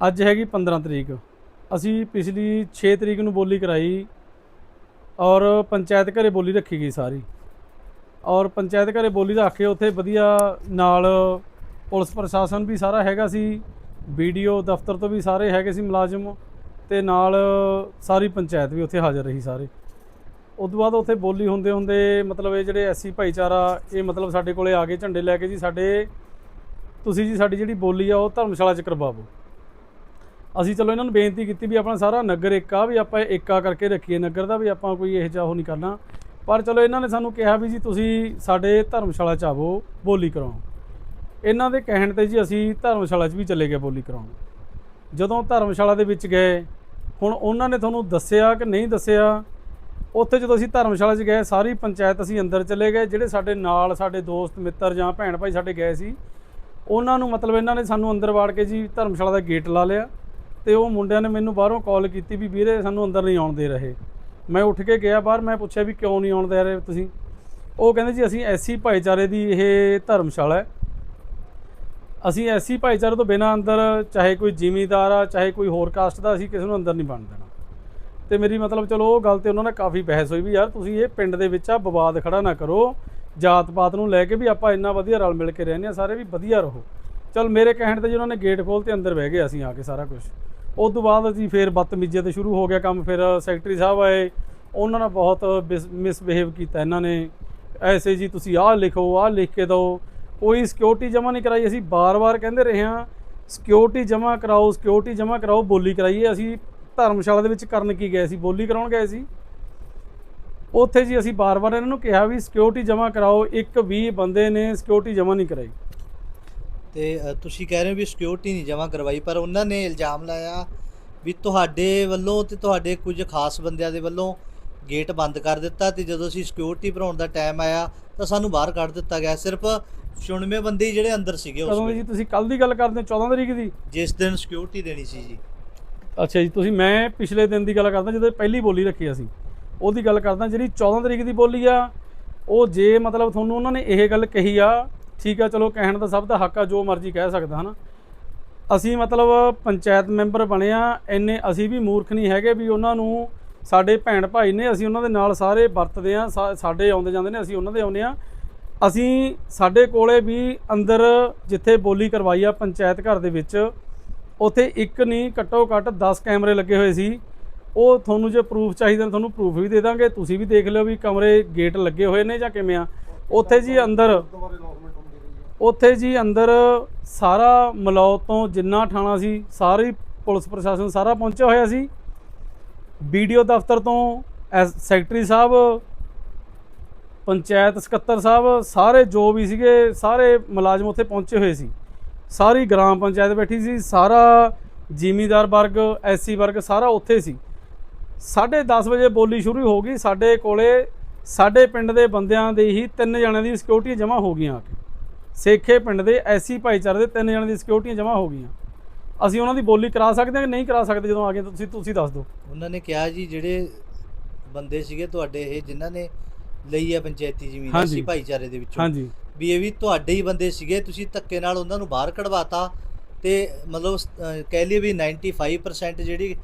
ਅੱਜ ਹੈਗੀ 15 ਤਰੀਕ। ਅਸੀਂ ਪਿਛਲੀ 6 ਤਰੀਕ ਨੂੰ ਬੋਲੀ ਕਰਾਈ ਔਰ ਪੰਚਾਇਤ ਘਰੇ ਬੋਲੀ ਰੱਖੀ ਗਈ ਸਾਰੀ। ਔਰ ਪੰਚਾਇਤ ਘਰੇ ਬੋਲੀ ਰੱਖ ਕੇ ਉੱਥੇ ਵਧੀਆ ਨਾਲ ਪੁਲਿਸ ਪ੍ਰਸ਼ਾਸਨ ਵੀ ਸਾਰਾ ਹੈਗਾ ਸੀ। ਵੀਡੀਓ, ਦਫ਼ਤਰ ਤੋਂ ਵੀ ਸਾਰੇ ਹੈਗੇ ਸੀ ਮੁਲਾਜ਼ਮ ਤੇ ਨਾਲ ਸਾਰੀ ਪੰਚਾਇਤ ਵੀ ਉੱਥੇ ਹਾਜ਼ਰ ਰਹੀ ਸਾਰੇ। ਉਸ ਤੋਂ ਬਾਅਦ ਉੱਥੇ ਬੋਲੀ ਹੁੰਦੇ ਹੁੰਦੇ ਮਤਲਬ ਇਹ ਜਿਹੜੇ ਐਸੀ ਭਾਈਚਾਰਾ, ਇਹ ਮਤਲਬ ਸਾਡੇ ਕੋਲੇ ਆ ਗਏ, ਝੰਡੇ ਲੈ ਕੇ ਜੀ ਸਾਡੇ, ਤੁਸੀਂ ਜੀ ਸਾਡੀ ਜਿਹੜੀ ਬੋਲੀ ਆ ਉਹ ਧਰਮਸ਼ਾਲਾ 'ਚ ਕਰਵਾਵੋ। ਅਸੀਂ ਚਲੋ ਇਹਨਾਂ ਨੂੰ ਬੇਨਤੀ ਕੀਤੀ ਵੀ ਆਪਣਾ ਸਾਰਾ ਨਗਰ ਇੱਕ ਆ, ਵੀ ਆਪਾਂ ਏਕਾ ਕਰਕੇ ਰੱਖੀਏ ਨਗਰ ਦਾ, ਵੀ ਆਪਾਂ ਕੋਈ ਇਹੋ ਜਿਹਾ ਉਹ ਨਹੀਂ ਕਰਨਾ। ਪਰ ਚਲੋ ਇਹਨਾਂ ਨੇ ਸਾਨੂੰ ਕਿਹਾ ਵੀ ਜੀ ਤੁਸੀਂ ਸਾਡੇ ਧਰਮਸ਼ਾਲਾ 'ਚ ਆਵੋ, ਬੋਲੀ ਕਰਾਓ। ਇਹਨਾਂ ਦੇ ਕਹਿਣ ਤੇ ਜੀ ਅਸੀਂ ਧਰਮਸ਼ਾਲਾ 'ਚ ਵੀ ਚਲੇ ਗਏ ਬੋਲੀ ਕਰਾਉਣ। ਜਦੋਂ ਧਰਮਸ਼ਾਲਾ ਦੇ ਵਿੱਚ ਗਏ, ਹੁਣ ਉਹਨਾਂ ਨੇ ਤੁਹਾਨੂੰ ਦੱਸਿਆ ਕਿ ਨਹੀਂ ਦੱਸਿਆ? ਉੱਥੇ ਜਦੋਂ ਅਸੀਂ ਧਰਮਸ਼ਾਲਾ 'ਚ ਗਏ, ਸਾਰੀ ਪੰਚਾਇਤ ਅਸੀਂ ਅੰਦਰ ਚਲੇ ਗਏ, ਜਿਹੜੇ ਸਾਡੇ ਨਾਲ ਸਾਡੇ ਦੋਸਤ, ਮਿੱਤਰ ਜਾਂ ਭੈਣ ਭਾਈ ਸਾਡੇ ਗਏ ਸੀ, ਉਹਨਾਂ ਨੂੰ ਮਤਲਬ ਇਹਨਾਂ ਨੇ ਸਾਨੂੰ ਅੰਦਰ ਵਾੜ ਕੇ ਜੀ ਧਰਮਸ਼ਾਲਾ ਦਾ ਗੇਟ ਲਾ ਲਿਆ ਤੇ ਉਹ ਮੁੰਡਿਆਂ ਨੇ ਮੈਨੂੰ ਬਾਹਰੋਂ ਕਾਲ ਕੀਤੀ ਵੀ ਵੀਰੇ ਸਾਨੂੰ ਅੰਦਰ ਨਹੀਂ ਆਉਣ ਦੇ ਰਹੇ। ਮੈਂ ਉੱਠ ਕੇ ਗਿਆ ਬਾਹਰ, ਮੈਂ ਪੁੱਛਿਆ ਵੀ ਕਿਉਂ ਨਹੀਂ ਆਉਣ ਦੇ ਰਹੇ ਤੁਸੀਂ? ਉਹ ਕਹਿੰਦੇ ਜੀ ਅਸੀਂ ਐਸੀ ਭਾਈਚਾਰੇ ਦੀ ਇਹ ਧਰਮਸ਼ਾਲਾ ਹੈ ਅਸੀਂ ਐਸੀ ਭਾਈਚਾਰੇ ਤੋਂ ਬਿਨਾਂ ਅੰਦਰ ਚਾਹੇ ਕੋਈ ਜ਼ਿਮੀਂਦਾਰ ਆ, ਚਾਹੇ ਕੋਈ ਹੋਰ ਕਾਸਟ ਦਾ ਅਸੀਂ ਕਿਸੇ ਨੂੰ ਅੰਦਰ ਨਹੀਂ ਬਣ ਦੇਣਾ। ਤੇ ਮੇਰੀ ਮਤਲਬ ਚਲੋ ਉਹ ਗੱਲ ਤੇ ਉਹਨਾਂ ਨਾਲ ਕਾਫੀ ਬਹਿਸ ਹੋਈ ਵੀ ਯਾਰ ਤੁਸੀਂ ਇਹ ਪਿੰਡ ਦੇ ਵਿੱਚ ਆ, ਵਿਵਾਦ ਖੜਾ ਨਾ ਕਰੋ। ਜਾਤ ਪਾਤ ਨੂੰ ਲੈ ਕੇ ਵੀ ਆਪਾਂ ਇੰਨਾ ਵਧੀਆ ਰਲ ਮਿਲ ਕੇ ਰਹਿੰਦੇ ਆ ਸਾਰੇ ਵੀ ਵਧੀਆ ਰਹੋ। ਚਲ ਮੇਰੇ ਕਹਿਣ ਤੇ ਜੀ ਉਹਨਾਂ ਨੇ ਗੇਟ ਖੋਲ ਤੇ ਅੰਦਰ ਬਹਿ ਗਏ ਅਸੀਂ ਆ ਕੇ ਸਾਰਾ ਕੁਝ ਉਸ ਤੋਂ ਬਾਅਦ ਅਸੀਂ ਫੇਰ ਬਦਤਮੀਜ਼ੀ ਤੇ ਸ਼ੁਰੂ ਹੋ ਗਿਆ ਕੰਮ, ਫਿਰ ਸੈਕਟਰੀ ਸਾਹਿਬ ਆਏ। ਉਹਨਾਂ ਨੇ ਬਹੁਤ ਮਿਸਬਿਹੇਵ ਕੀਤਾ ਇਹਨਾਂ ਨੇ। ਐਸੇ ਜੀ ਤੁਸੀਂ ਆਹ ਲਿਖੋ, ਆਹ ਲਿਖ ਕੇ ਦਿਓ। ਕੋਈ ਸਿਕਿਉਰਿਟੀ ਜਮ੍ਹਾਂ ਨਹੀਂ ਕਰਾਈ, ਅਸੀਂ ਬਾਰ-ਬਾਰ ਕਹਿੰਦੇ ਰਹੇ ਹਾਂ ਸਿਕਿਉਰਿਟੀ ਜਮ੍ਹਾਂ ਕਰਾਓ ਸਿਕਿਉਰਿਟੀ ਜਮ੍ਹਾਂ ਕਰਾਓ, ਬੋਲੀ ਕਰਾਈਏ। ਅਸੀਂ ਧਰਮਸ਼ਾਲਾ ਦੇ ਵਿੱਚ ਕਰਨ ਕੀ ਗਏ ਸੀ? ਬੋਲੀ ਕਰਾਉਣ ਗਏ ਸੀ। ਉੱਥੇ ਜੀ ਅਸੀਂ ਬਾਰ-ਬਾਰ ਇਹਨਾਂ ਨੂੰ ਕਿਹਾ ਵੀ ਸਿਕਿਉਰਿਟੀ ਜਮ੍ਹਾਂ ਕਰਾਓ, ਇੱਕ ਵੀ ਬੰਦੇ ਨੇ ਸਿਕਿਉਰਿਟੀ ਜਮ੍ਹਾਂ ਨਹੀਂ ਕਰਾਈ। ਤੇ ਤੁਸੀਂ ਕਹਿ ਰਹੇ ਹੋ ਵੀ ਸਿਕਿਉਰਿਟੀ ਨਹੀਂ ਜਮ੍ਹਾਂ ਕਰਵਾਈ, ਪਰ ਉਹਨਾਂ ਨੇ ਇਲਜ਼ਾਮ ਲਾਇਆ ਵੀ ਤੁਹਾਡੇ ਵੱਲੋਂ ਤੇ ਤੁਹਾਡੇ ਕੁਝ ਖਾਸ ਬੰਦਿਆਂ ਦੇ ਵੱਲੋਂ ਗੇਟ ਬੰਦ ਕਰ ਦਿੱਤਾ ਤੇ ਜਦੋਂ ਅਸੀਂ ਸਿਕਿਉਰਿਟੀ ਭਰਾਉਣ ਦਾ ਟਾਈਮ ਆਇਆ ਤਾਂ ਸਾਨੂੰ ਬਾਹਰ ਕੱਢ ਦਿੱਤਾ ਗਿਆ। ਸਿਰਫ 96 ਬੰਦੇ ਜਿਹੜੇ ਅੰਦਰ ਸੀਗੇ ਉਸ ਕਦੋਂ ਦੀ ਜੀ ਵੇਲੇ ਤੁਸੀਂ ਕੱਲ ਦੀ ਗੱਲ ਕਰਦੇ ਹੋ? 14 ਤਰੀਕ ਦੀ? ਜਿਸ ਦਿਨ ਸਿਕਿਉਰਿਟੀ ਦੇਣੀ ਸੀ ਜੀ। ਅੱਛਾ ਜੀ ਤੁਸੀਂ ਮੈਂ ਪਿਛਲੇ ਦਿਨ ਦੀ ਗੱਲ ਕਰਦਾ ਜਦੋਂ ਪਹਿਲੀ ਬੋਲੀ ਰੱਖੀ ਅਸੀਂ। ਉਹਦੀ ਗੱਲ ਕਰਦਾ ਜਿਹੜੀ 14 ਤਰੀਕ ਦੀ ਬੋਲੀ ਆ ਉਹ ਜੇ ਮਤਲਬ ਤੁਹਾਨੂੰ ਉਹਨਾਂ ਨੇ ਇਹ ਗੱਲ ਕਹੀ ਆ ਠੀਕ ਆ ਚਲੋ ਕਹਿਣ ਦਾ ਸਭ ਦਾ ਹੱਕ ਆ ਜੋ ਮਰਜ਼ੀ ਕਹਿ ਸਕਦਾ ਹਨਾ? ਅਸੀਂ ਮਤਲਬ ਪੰਚਾਇਤ ਮੈਂਬਰ ਬਣੇ ਆ ਇੰਨੇ ਅਸੀਂ ਵੀ ਮੂਰਖ ਨਹੀਂ ਹੈਗੇ ਵੀ ਉਹਨਾਂ ਨੂੰ ਸਾਡੇ ਭੈਣ ਭਾਈ ਨੇ ਅਸੀਂ ਉਹਨਾਂ ਦੇ ਨਾਲ ਸਾਰੇ ਵਰਤਦੇ ਆ ਸਾਡੇ ਆਉਂਦੇ ਜਾਂਦੇ ਨੇ ਅਸੀਂ ਉਹਨਾਂ ਦੇ ਆਉਂਦੇ ਆ। ਅਸੀਂ ਸਾਡੇ ਕੋਲੇ ਵੀ ਅੰਦਰ ਜਿੱਥੇ ਬੋਲੀ ਕਰਵਾਈ ਆ ਪੰਚਾਇਤ ਘਰ ਦੇ ਵਿੱਚ, ਉੱਥੇ ਇੱਕ ਨਹੀਂ, ਘੱਟੋ ਘੱਟ 10 ਕੈਮਰੇ ਲੱਗੇ ਹੋਏ ਸੀ। ਉਹ ਤੁਹਾਨੂੰ ਜੇ ਪ੍ਰੂਫ ਚਾਹੀਦਾ ਤੁਹਾਨੂੰ ਪ੍ਰੂਫ ਵੀ ਦੇ ਦਾਂਗੇ। ਤੁਸੀਂ ਵੀ ਦੇਖ ਲਿਓ ਵੀ ਕਮਰੇ ਗੇਟ ਲੱਗੇ ਹੋਏ ਨੇ ਜਾਂ ਕਿਵੇਂ ਆ। ਉੱਥੇ ਜੀ ਅੰਦਰ, ਉੱਥੇ ਜੀ ਅੰਦਰ ਸਾਰਾ ਮਲੌ ਤੋਂ ਜਿੰਨਾ ਥਾਣਾ ਸੀ, ਸਾਰੀ ਪੁਲਿਸ ਪ੍ਰਸ਼ਾਸਨ ਸਾਰਾ ਪਹੁੰਚਿਆ ਹੋਇਆ ਸੀ। ਵੀਡੀਓ ਦਫ਼ਤਰ ਤੋਂ ਐਸ, ਸੈਕਟਰੀ ਸਾਹਿਬ ਪੰਚਾਇਤ ਸਕੱਤਰ ਸਾਹਿਬ, ਸਾਰੇ ਜੋ ਵੀ ਸੀਗੇ, ਸਾਰੇ ਮੁਲਾਜ਼ਮ ਉੱਥੇ ਪਹੁੰਚੇ ਹੋਏ ਸੀ। ਸਾਰੀ ਗ੍ਰਾਮ ਪੰਚਾਇਤ ਬੈਠੀ ਸੀ, ਸਾਰਾ ਜ਼ਿਮੀਦਾਰ ਵਰਗ, ਐਸਸੀ ਵਰਗ ਸਾਰਾ ਉੱਥੇ ਸੀ। 10:30 ਵਜੇ ਬੋਲੀ ਸ਼ੁਰੂ ਹੋ ਗਈ, ਸਾਡੇ ਕੋਲੇ ਸਾਡੇ ਪਿੰਡ ਦੇ ਬੰਦਿਆਂ ਦੇ ਹੀ ਤਿੰਨ ਜਣਿਆਂ ਦੀ ਸਿਕਿਉਰਿਟੀ ਜਮ੍ਹਾਂ ਹੋ ਗਈਆਂ ਆ ਕੇ। ਸੇਖੇ ਪਿੰਡ ਦੇ, ਐਸਸੀ ਭਾਈਚਾਰੇ ਦੇ ਤਿੰਨ ਜਣਿਆਂ ਦੀ ਸਿਕਿਉਰਿਟੀਆਂ ਜਮ੍ਹਾਂ ਹੋ ਗਈਆਂ। ਅਸੀਂ ਉਹਨਾਂ ਦੀ ਬੋਲੀ ਕਰਾ ਸਕਦੇ ਹਾਂ ਕਿ ਨਹੀਂ ਕਰਾ ਸਕਦੇ ਜਦੋਂ ਆ ਗਏ ਤਾਂ ਤੁਸੀਂ ਤੁਸੀਂ ਦੱਸ ਦਿਓ। ਉਹਨਾਂ ਨੇ ਕਿਹਾ ਜੀ, ਜਿਹੜੇ ਬੰਦੇ ਸੀਗੇ ਤੁਹਾਡੇ ਇਹ, ਜਿਨ੍ਹਾਂ ਨੇ ਲਈ ਹੈ ਪੰਚਾਇਤੀ ਜ਼ਮੀਨ। ਅਸੀਂ ਭਾਈਚਾਰੇ ਦੇ ਵਿੱਚੋਂ। ਹਾਂਜੀ। ਵੀ ਇਹ ਵੀ ਤੁਹਾਡੇ ਹੀ ਬੰਦੇ ਸੀਗੇ ਤੁਸੀਂ ਧੱਕੇ ਨਾਲ ਉਹਨਾਂ ਨੂੰ ਬਾਹਰ ਕਢਵਾਤਾ ਤੇ ਮਤਲਬ ਕਹਿ ਲਈਏ ਵੀ 95% ਜਿਹੜੀ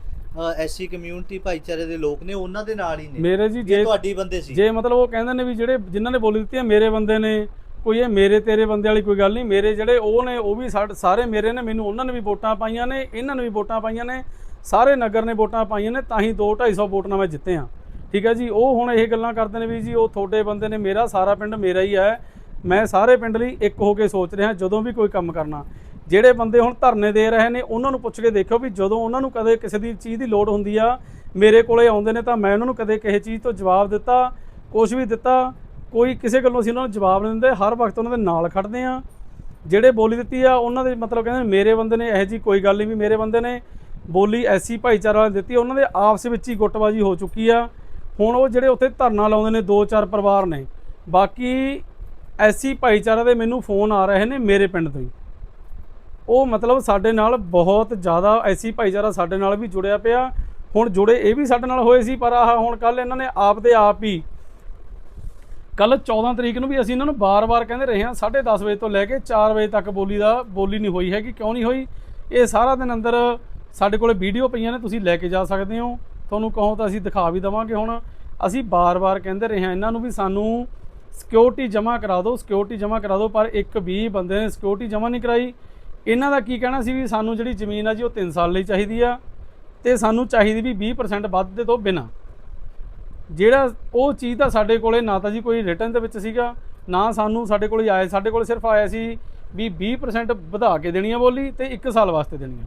ਐਸਸੀ ਕਮਿਊਨਿਟੀ ਭਾਈਚਾਰੇ ਦੇ ਲੋਕ ਨੇ ਉਹਨਾਂ ਦੇ ਨਾਲ ਹੀ ਨੇ। ਮੇਰੇ ਜੀ ਜੇ ਤੁਹਾਡੀ ਬੰਦੇ ਸੀ। ਜੇ ਮਤਲਬ ਉਹ ਕਹਿੰਦੇ ਨੇ ਵੀ ਜਿਹੜੇ ਜਿਨ੍ਹਾਂ ਨੇ ਬੋਲੀ ਦਿੱਤੀ ਹੈ ਮੇਰੇ ਬੰਦੇ ਨੇ ਕੋਈ ਇਹ ਮੇਰੇ ਤੇਰੇ ਬੰਦੇ ਵਾਲੀ ਕੋਈ ਗੱਲ ਨਹੀਂ ਮੇਰੇ ਜਿਹੜੇ ਉਹ ਨੇ ਉਹ ਵੀ ਸਾਰੇ ਮੇਰੇ ਨੇ ਮੈਨੂੰ ਉਹਨਾਂ ਨੇ ਵੀ ਵੋਟਾਂ ਪਾਈਆਂ ਨੇ ਇਹਨਾਂ ਨੇ ਵੀ ਵੋਟਾਂ ਪਾਈਆਂ ਨੇ ਸਾਰੇ ਨਗਰ ਨੇ ਵੋਟਾਂ ਪਾਈਆਂ ਨੇ ਤਾਂ ਹੀ 2 250 ਵੋਟ ਨਾਲ ਮੈਂ ਜਿੱਤੇ ਆ। ਠੀਕ ਹੈ ਜੀ, ਉਹ ਹੁਣ ਇਹ ਗੱਲਾਂ ਕਰਦੇ ਨੇ ਵੀ ਜੀ, ਉਹ ਤੁਹਾਡੇ ਬੰਦੇ ਨੇ ਮੇਰਾ ਸਾਰਾ ਪਿੰਡ ਮੇਰਾ ਹੀ ਹੈ। ਮੈਂ ਸਾਰੇ ਪਿੰਡ ਲਈ ਇੱਕ ਹੋ ਕੇ ਸੋਚ ਰਿਹਾ, ਜਦੋਂ ਵੀ ਕੋਈ ਕੰਮ ਕਰਨਾ। ਜਿਹੜੇ ਬੰਦੇ ਹੁਣ ਧਰਨੇ ਦੇ ਰਹੇ ਨੇ, ਉਹਨਾਂ ਨੂੰ ਪੁੱਛ ਕੇ ਦੇਖਿਓ ਵੀ ਜਦੋਂ ਉਹਨਾਂ ਨੂੰ ਕਦੇ ਕਿਸੇ ਦੀ ਚੀਜ਼ ਦੀ ਲੋੜ ਹੁੰਦੀ ਆ, ਮੇਰੇ ਕੋਲੇ ਆਉਂਦੇ ਨੇ ਤਾਂ ਮੈਂ ਉਹਨਾਂ ਨੂੰ ਕਦੇ ਕਿਸੇ ਚੀਜ਼ ਤੋਂ ਜਵਾਬ ਦਿੱਤਾ ਕੁਝ ਵੀ ਦਿੱਤਾ। ਕੋਈ ਕਿਸੇ ਗੱਲੋਂ ਅਸੀਂ ਉਹਨਾਂ ਨੂੰ ਜਵਾਬ ਨਹੀਂ ਦਿੰਦੇ, ਹਰ ਵਕਤ ਉਹਨਾਂ ਦੇ ਨਾਲ ਖੜਦੇ ਆ ਜਿਹੜੇ ਬੋਲੀ ਦਿੱਤੀ ਆ, ਉਹਨਾਂ ਦੇ ਮਤਲਬ ਕਹਿੰਦੇ ਮੇਰੇ ਬੰਦੇ ਨੇ, ਇਹੋ ਜੀ ਕੋਈ ਗੱਲ ਨਹੀਂ ਵੀ ਮੇਰੇ ਬੰਦੇ ਨੇ ਬੋਲੀ ਐਸੀ ਭਾਈਚਾਰਾ ਵਾਲੇ ਦਿੱਤੀ ਉਹਨਾਂ ਦੇ ਆਪਸ ਵਿੱਚ ਹੀ ਗੁੱਟਬਾਜੀ ਹੋ ਚੁੱਕੀ ਆ। ਹੁਣ ਉਹ ਜਿਹੜੇ ਉੱਥੇ ਧਰਨਾ ਲਾਉਂਦੇ ਨੇ, ਦੋ ਚਾਰ ਪਰਿਵਾਰ ਨੇ। ਬਾਕੀ ਐਸੀ ਭਾਈਚਾਰਾ ਦੇ ਮੈਨੂੰ ਫੋਨ ਆ ਰਹੇ ਨੇ ਮੇਰੇ ਪਿੰਡ ਤੋਂ ਹੀ। ਉਹ ਮਤਲਬ ਸਾਡੇ ਨਾਲ ਬਹੁਤ ਜ਼ਿਆਦਾ ਐਸੀ ਭਾਈਚਾਰਾ ਸਾਡੇ ਨਾਲ ਵੀ ਜੁੜਿਆ ਪਿਆ। ਹੁਣ ਜੁੜੇ ਇਹ ਵੀ ਸਾਡੇ ਨਾਲ ਹੋਏ ਸੀ, ਪਰ ਆਹ ਹੁਣ ਕੱਲ ਇਹਨਾਂ ਨੇ ਆਪ ਦੇ ਆਪ ਹੀ ਕੱਲ 14 ਤਰੀਕ ਨੂੰ ਵੀ ਅਸੀਂ ਇਹਨਾਂ ਨੂੰ ਬਾਰ-ਬਾਰ ਕਹਿੰਦੇ ਰਹੇ ਹਾਂ 10:30 ਵਜੇ ਤੋਂ ਲੈ ਕੇ 4 ਵਜੇ ਤੱਕ ਬੋਲੀ ਦਾ, ਬੋਲੀ ਨਹੀਂ ਹੋਈ ਹੈਗੀ, ਕਿਉਂ ਨਹੀਂ ਹੋਈ? ਇਹ ਸਾਰਾ ਦਿਨ ਅੰਦਰ ਸਾਡੇ ਕੋਲੇ ਵੀਡੀਓ ਪਈਆਂ ਨੇ, ਤੁਸੀਂ ਲੈ ਕੇ ਜਾ ਸਕਦੇ ਹੋ। ਤੁਹਾਨੂੰ ਕਹੋ ਤਾਂ ਅਸੀਂ ਦਿਖਾ ਵੀ ਦਵਾਂਗੇ ਹੁਣ। ਅਸੀਂ ਬਾਰ-ਬਾਰ ਕਹਿੰਦੇ ਰਹੇ ਹਾਂ, ਇਹਨਾਂ ਨੂੰ ਵੀ ਸਾਨੂੰ ਸਿਕਿਉਰਿਟੀ ਜਮ੍ਹਾਂ ਕਰਾ ਦਿਓ ਸਿਕਿਉਰਿਟੀ ਜਮ੍ਹਾਂ ਕਰਾ ਦਿਓ, ਪਰ ਇੱਕ ਵੀ ਬੰਦੇ ਨੇ ਸਿਕਿਉਰਿਟੀ ਜਮ੍ਹਾਂ ਨਹੀਂ ਕਰਾਈ। ਇਹਨਾਂ ਦਾ ਕੀ ਕਹਿਣਾ ਸੀ ਵੀ ਸਾਨੂੰ ਜਿਹੜੀ ਜ਼ਮੀਨ ਆ ਜੀ ਉਹ 3 ਸਾਲ ਲਈ ਚਾਹੀਦੀ ਆ ਤੇ ਸਾਨੂੰ ਚਾਹੀਦੀ ਵੀ 20% ਵੱਧ ਦੇ ਤੋਂ ਬਿਨਾ। ਜਿਹੜਾ ਉਹ ਚੀਜ਼ ਤਾਂ ਸਾਡੇ ਕੋਲੇ ਨਾ ਤਾਂ ਜੀ ਕੋਈ ਰਿਟਰਨ ਦੇ ਵਿੱਚ ਸੀਗਾ, ਨਾ ਸਾਨੂੰ ਸਾਡੇ ਕੋਲੇ ਆਇਆ ਸਾਡੇ ਕੋਲੇ ਸਿਰਫ ਆਇਆ ਸੀ ਵੀ 20% ਵਧਾ ਕੇ ਦੇਣੀ ਆ ਬੋਲੀ ਤੇ 1 ਸਾਲ ਵਾਸਤੇ ਦੇਣੀ ਆ।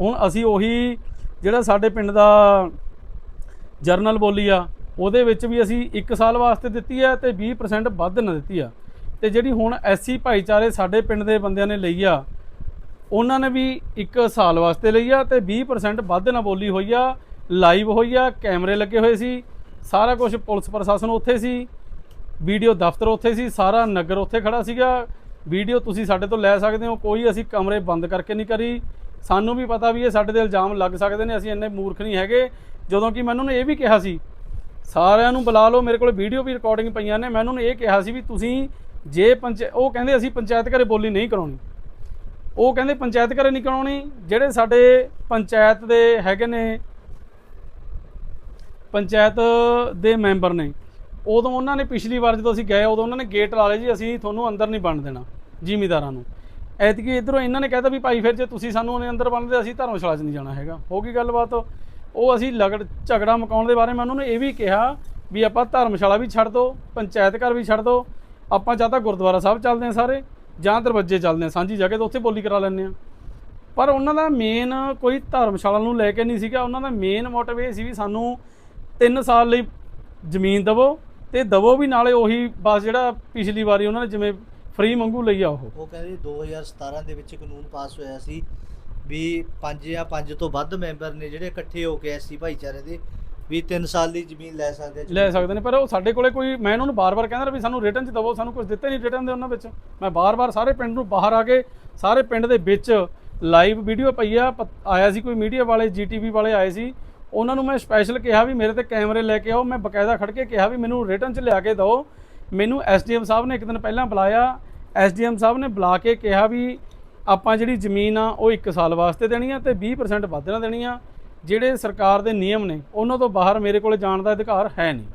ਹੁਣ ਅਸੀਂ ਉਹੀ ਜਿਹੜਾ ਸਾਡੇ ਪਿੰਡ ਦਾ ਜਰਨਲ ਬੋਲੀ ਆ, ਉਹਦੇ ਵਿੱਚ ਵੀ ਅਸੀਂ 1 ਸਾਲ ਵਾਸਤੇ ਦਿੱਤੀ ਆ ਤੇ 20% ਵੱਧ ਨਾ ਦਿੱਤੀ ਆ। ਤੇ ਜਿਹੜੀ ਹੁਣ ਐਸਸੀ ਭਾਈਚਾਰੇ ਸਾਡੇ ਪਿੰਡ ਦੇ ਬੰਦਿਆਂ ਨੇ ਲਈ ਆ, ਉਹਨਾਂ ਨੇ ਵੀ 1 ਸਾਲ ਵਾਸਤੇ ਲਈ ਆ ਤੇ 20% ਵੱਧ ਨਾ ਬੋਲੀ ਹੋਈ ਆ ਲਾਈਵ ਹੋਈ ਆ, ਕੈਮਰੇ ਲੱਗੇ ਹੋਏ ਸੀ, ਸਾਰਾ ਕੁਝ ਪੁਲਿਸ ਪ੍ਰਸ਼ਾਸਨ ਉੱਥੇ ਸੀ, ਵੀਡੀਓ ਦਫ਼ਤਰ ਉੱਥੇ ਸੀ, ਸਾਰਾ ਨਗਰ ਉੱਥੇ ਖੜਾ ਸੀਗਾ। ਵੀਡੀਓ ਤੁਸੀਂ ਸਾਡੇ ਤੋਂ ਲੈ ਸਕਦੇ ਹੋ, ਕੋਈ ਅਸੀਂ ਕਮਰੇ ਬੰਦ ਕਰਕੇ ਨਹੀਂ ਕਰੀ। ਸਾਨੂੰ ਵੀ ਪਤਾ ਵੀ ਇਹ ਸਾਡੇ ਤੇ ਇਲਜ਼ਾਮ ਲੱਗ ਸਕਦੇ ਨੇ, ਅਸੀਂ ਇੰਨੇ ਮੂਰਖ ਨਹੀਂ ਹੈਗੇ। ਜਦੋਂ ਕਿ ਮੈਂ ਉਹਨਾਂ ਨੂੰ ਇਹ ਵੀ ਕਿਹਾ ਸੀ, ਸਾਰਿਆਂ ਨੂੰ ਬੁਲਾ ਲਓ, ਮੇਰੇ ਕੋਲ ਵੀਡੀਓ ਵੀ ਰਿਕਾਰਡਿੰਗ ਪਈਆਂ ਨੇ ਮੈਂ ਉਹਨਾਂ ਨੂੰ ਇਹ ਕਿਹਾ ਸੀ ਵੀ ਤੁਸੀਂ ਜੇ ਪੰਚ, ਉਹ ਕਹਿੰਦੇ ਅਸੀਂ ਪੰਚਾਇਤ ਘਰੇ ਬੋਲੀ ਨਹੀਂ ਕਰਾਉਣੀ। ਉਹ ਕਹਿੰਦੇ ਪੰਚਾਇਤ ਘਰੇ ਨਹੀਂ ਕਰਾਉਣੀ, ਜਿਹੜੇ ਸਾਡੇ ਪੰਚਾਇਤ ਦੇ ਹੈਗੇ ਨੇ, ਪੰਚਾਇਤ ਦੇ ਮੈਂਬਰ ਨੇ, ਉਦੋਂ ਉਹਨਾਂ ਨੇ ਪਿਛਲੀ ਵਾਰ ਜਦੋਂ ਅਸੀਂ ਗਏ, ਉਦੋਂ ਉਹਨਾਂ ਨੇ ਗੇਟ ਲਾ ਲਏ ਜੀ, ਅਸੀਂ ਤੁਹਾਨੂੰ ਅੰਦਰ ਨਹੀਂ ਬਣ ਦੇਣਾ, ਜ਼ਿਮੀਦਾਰਾਂ ਨੂੰ। ਐਤਕੀ ਇਧਰੋਂ ਇਹਨਾਂ ਨੇ ਕਹਿਤਾ ਵੀ ਭਾਈ ਫਿਰ ਜੇ ਤੁਸੀਂ ਸਾਨੂੰ ਉਹਨੇ ਅੰਦਰ ਬਣਦੇ ਅਸੀਂ ਧਰਮਸ਼ਾਲਾ 'ਚ ਨਹੀਂ ਜਾਣਾ ਹੈਗਾ। ਹੋ ਗਈ ਗੱਲਬਾਤ? ਉਹ ਅਸੀਂ ਲਗੜ ਝਗੜਾ ਮੁਕਾਉਣ ਦੇ ਬਾਰੇ ਮੈਂ ਉਹਨਾਂ ਨੂੰ ਇਹ ਵੀ ਕਿਹਾ ਵੀ ਆਪਾਂ ਧਰਮਸ਼ਾਲਾ ਵੀ ਛੱਡ ਦਿਓ ਪੰਚਾਇਤ ਘਰ ਵੀ ਛੱਡ ਦਿਓ ਆਪਾਂ ਜਾਂ ਤਾਂ ਗੁਰਦੁਆਰਾ ਸਾਹਿਬ ਚੱਲਦੇ ਹਾਂ ਸਾਰੇ, ਜਾਂ ਦਰਵਾਜ਼ੇ ਚੱਲਦੇ ਹਾਂ, ਸਾਂਝੀ ਜਗ੍ਹਾ ਤੇ ਉੱਥੇ ਬੋਲੀ ਕਰਾ ਲੈਂਦੇ ਹਾਂ। ਪਰ ਉਹਨਾਂ ਦਾ ਮੇਨ ਕੋਈ ਧਰਮਸ਼ਾਲਾ ਨੂੰ ਲੈ ਕੇ ਨਹੀਂ ਸੀਗਾ, ਉਹਨਾਂ ਦਾ ਮੇਨ ਮੋਟਿਵ ਇਹ ਸੀ ਵੀ ਸਾਨੂੰ 3 ਸਾਲ ਲਈ ਜ਼ਮੀਨ ਦਵੋ ਤੇ ਦਵੋ ਵੀ ਨਾਲੇ ਉਹੀ ਬਸ ਜਿਹੜਾ ਪਿਛਲੀ ਵਾਰੀ ਉਹਨਾਂ ਨੇ ਜਿਵੇਂ ਫ੍ਰੀ ਮੰਗੂ ਲਈ ਆ ਉਹ। ਉਹ ਕਹਿੰਦੇ 2017 ਦੇ ਵਿੱਚ ਕਾਨੂੰਨ ਪਾਸ ਹੋਇਆ ਸੀ। ਵੀ ਪੰਜ ਜਾਂ ਪੰਜ ਤੋਂ ਵੱਧ ਮੈਂਬਰ ਨੇ ਜਿਹੜੇ ਇਕੱਠੇ ਹੋ ਕੇ ਐਸੀ ਭਾਈਚਾਰੇ ਦੇ ਵੀ 3 ਸਾਲ ਦੀ ਜ਼ਮੀਨ ਲੈ ਸਕਦੇ ਆ ਲੈ ਸਕਦੇ ਨੇ ਪਰ ਉਹ ਸਾਡੇ ਕੋਲੇ ਕੋਈ ਮੈਂ ਉਹਨਾਂ ਨੂੰ ਬਾਰ-ਬਾਰ ਕਹਿੰਦਾ ਵੀ ਸਾਨੂੰ ਰਿਟਰਨ ਚ ਦਵੋ ਸਾਨੂੰ ਕੁਝ ਦਿੱਤੇ ਨਹੀਂ ਰਿਟਰਨ ਦੇ ਉਹਨਾਂ ਵਿੱਚ। ਮੈਂ ਬਾਰ-ਬਾਰ ਸਾਰੇ ਪਿੰਡ ਨੂੰ ਬਾਹਰ ਆ ਕੇ ਸਾਰੇ ਪਿੰਡ ਦੇ ਵਿੱਚ ਲਾਈਵ ਵੀਡੀਓ ਪਈ ਆ ਆਇਆ ਸੀ ਕੋਈ ਮੀਡੀਆ ਵਾਲੇ ਜੀਟੀਵੀ ਵਾਲੇ ਆਏ ਸੀ। ਉਹਨਾਂ ਨੂੰ ਮੈਂ ਸਪੈਸ਼ਲ ਕਿਹਾ ਵੀ ਮੇਰੇ ਤੇ ਕੈਮਰੇ ਲੈ ਕੇ ਆਓ ਮੈਂ ਬਕਾਇਦਾ ਖੜ ਕੇ ਕਿਹਾ ਵੀ ਮੈਨੂੰ ਰਿਟਰਨ ਚ ਲਿਆ ਕੇ ਦਿਓ। ਮੈਨੂੰ ਐਸਡੀਐਮ ਸਾਹਿਬ ਨੇ ਇੱਕ ਦਿਨ ਪਹਿਲਾਂ ਬੁਲਾਇਆ। ਐਸਡੀਐਮ ਸਾਹਿਬ ਨੇ ਬੁਲਾ ਕੇ ਕਿਹਾ ਵੀ ਆਪਾਂ ਜਿਹੜੀ ਜ਼ਮੀਨ ਆ ਉਹ 1 ਸਾਲ ਵਾਸਤੇ ਦੇਣੀ ਆ ਤੇ 20% ਵੱਧ ਨਾ ਦੇਣੀ ਆ। ਜਿਹੜੇ ਸਰਕਾਰ ਦੇ ਨਿਯਮ ਨੇ ਉਹਨਾਂ ਤੋਂ ਬਾਹਰ ਮੇਰੇ ਕੋਲੇ ਜਾਣ ਦਾ ਅਧਿਕਾਰ ਹੈ ਨਹੀਂ।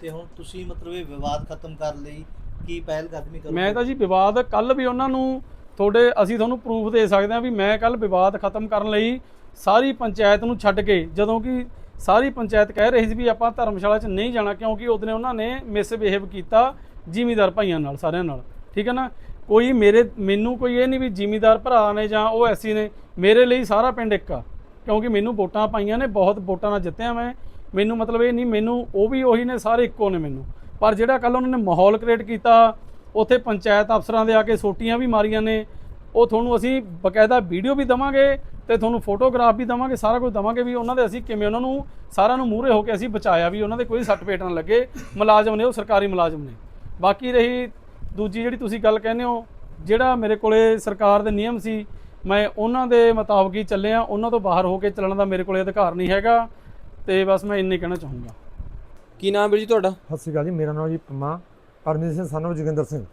ਤੇ ਹੁਣ ਤੁਸੀਂ ਮਤਲਬ ਇਹ ਵਿਵਾਦ ਖਤਮ ਕਰਨ ਲਈ ਕੀ ਪਹਿਲ ਕਦਮੀ ਕਰੋਗੇ? ਮੈਂ ਤਾਂ ਜੀ ਵਿਵਾਦ ਕੱਲ ਵੀ ਉਹਨਾਂ ਨੂੰ ਤੁਹਾਡੇ ਅਸੀਂ ਤੁਹਾਨੂੰ ਪ੍ਰੂਫ ਦੇ ਸਕਦੇ ਹਾਂ ਵੀ ਮੈਂ ਕੱਲ ਵਿਵਾਦ ਖਤਮ ਕਰਨ ਲਈ ਸਾਰੀ ਪੰਚਾਇਤ ਨੂੰ ਛੱਡ ਕੇ ਜਦੋਂ ਕਿ ਸਾਰੀ ਪੰਚਾਇਤ ਕਹਿ ਰਹੀ ਸੀ ਵੀ ਆਪਾਂ ਧਰਮਸ਼ਾਲਾ 'ਚ ਨਹੀਂ ਜਾਣਾ ਕਿਉਂਕਿ ਉਹਦਨੇ ਉਹਨਾਂ ਨੇ ਮਿਸਬਿਹੇਵ ਕੀਤਾ ਜ਼ਿਮੀਦਾਰ ਭਾਈਆਂ ਨਾਲ ਸਾਰਿਆਂ ਨਾਲ। ਠੀਕ ਹੈ ਨਾ? ਕੋਈ ਮੇਰੇ, ਮੈਨੂੰ ਕੋਈ ਇਹ ਨਹੀਂ ਵੀ ਜ਼ਿਮੀਦਾਰ ਭਰਾ ਨੇ ਜਾਂ ਉਹ ਐਸੀ ਨੇ, ਮੇਰੇ ਲਈ ਸਾਰਾ ਪਿੰਡ ਇੱਕ ਆ। ਕਿਉਂਕਿ ਮੈਨੂੰ ਵੋਟਾਂ ਪਾਈਆਂ ਨੇ, ਬਹੁਤ ਵੋਟਾਂ ਨਾਲ ਜਿੱਤਿਆ ਮੈਂ। ਮੈਨੂੰ ਮਤਲਬ ਇਹ ਨਹੀਂ, ਮੈਨੂੰ ਉਹ ਵੀ ਉਹੀ ਨੇ, ਸਾਰੇ ਇੱਕੋ ਨੇ ਮੈਨੂੰ। ਪਰ ਜਿਹੜਾ ਕੱਲ ਉਹਨਾਂ ਨੇ ਮਾਹੌਲ ਕ੍ਰੀਏਟ ਕੀਤਾ, ਉੱਥੇ ਪੰਚਾਇਤ ਅਫਸਰਾਂ ਦੇ ਆ ਕੇ ਸੋਟੀਆਂ ਵੀ ਮਾਰੀਆਂ ਨੇ, ਉਹ ਤੁਹਾਨੂੰ ਅਸੀਂ ਬਕਾਇਦਾ ਵੀਡੀਓ ਵੀ ਦਵਾਂਗੇ ਤੇ ਤੁਹਾਨੂੰ ਫੋਟੋਗ੍ਰਾਫ ਵੀ ਦਵਾਂਗੇ, ਸਾਰਾ ਕੁਝ ਦਵਾਂਗੇ ਵੀ ਉਹਨਾਂ ਦੇ ਅਸੀਂ ਕਿਵੇਂ ਉਹਨਾਂ ਨੂੰ, ਸਾਰਿਆਂ ਨੂੰ ਮੂਹਰੇ ਹੋ ਕੇ ਅਸੀਂ ਬਚਾਇਆ ਵੀ ਉਹਨਾਂ ਦੇ ਕੋਈ ਸੱਟ ਪੇਟ ਨਾ ਲੱਗੇ। ਮੁਲਾਜ਼ਮ ਨੇ ਉਹ, ਸਰਕਾਰੀ ਮੁਲਾਜ਼ਮ ਨੇ। ਬਾਕੀ ਰਹੀ ਦੂਜੀ ਜਿਹੜੀ ਤੁਸੀਂ ਗੱਲ ਕਹਿੰਦੇ ਹੋ ਜਿਹੜਾ ਮੇਰੇ ਕੋਲੇ ਸਰਕਾਰ ਦੇ ਨਿਯਮ ਸੀ ਮੈਂ ਉਹਨਾਂ ਦੇ ਮੁਤਾਬਕ ਹੀ ਚੱਲਿਆ ਉਹਨਾਂ ਤੋਂ ਬਾਹਰ ਹੋ ਕੇ ਚੱਲਣ ਦਾ ਮੇਰੇ ਕੋਲੇ ਅਧਿਕਾਰ ਨਹੀਂ ਹੈਗਾ ਤੇ ਬਸ ਮੈਂ ਇੰਨੇ ਕਹਿਣਾ ਚਾਹੂੰਗਾ। ਕੀ ਨਾਮ ਵੀਰ ਜੀ ਤੁਹਾਡਾ? ਸਤਿ ਸ਼੍ਰੀ ਅਕਾਲ ਜੀ ਮੇਰਾ ਨਾਮ ਜੀ ਪੰਮਾ ਪਰਮੇਸ਼ਰ ਸਿੰਘ ਸਾਨੂੰ ਜੋਗਿੰਦਰ ਸਿੰਘ।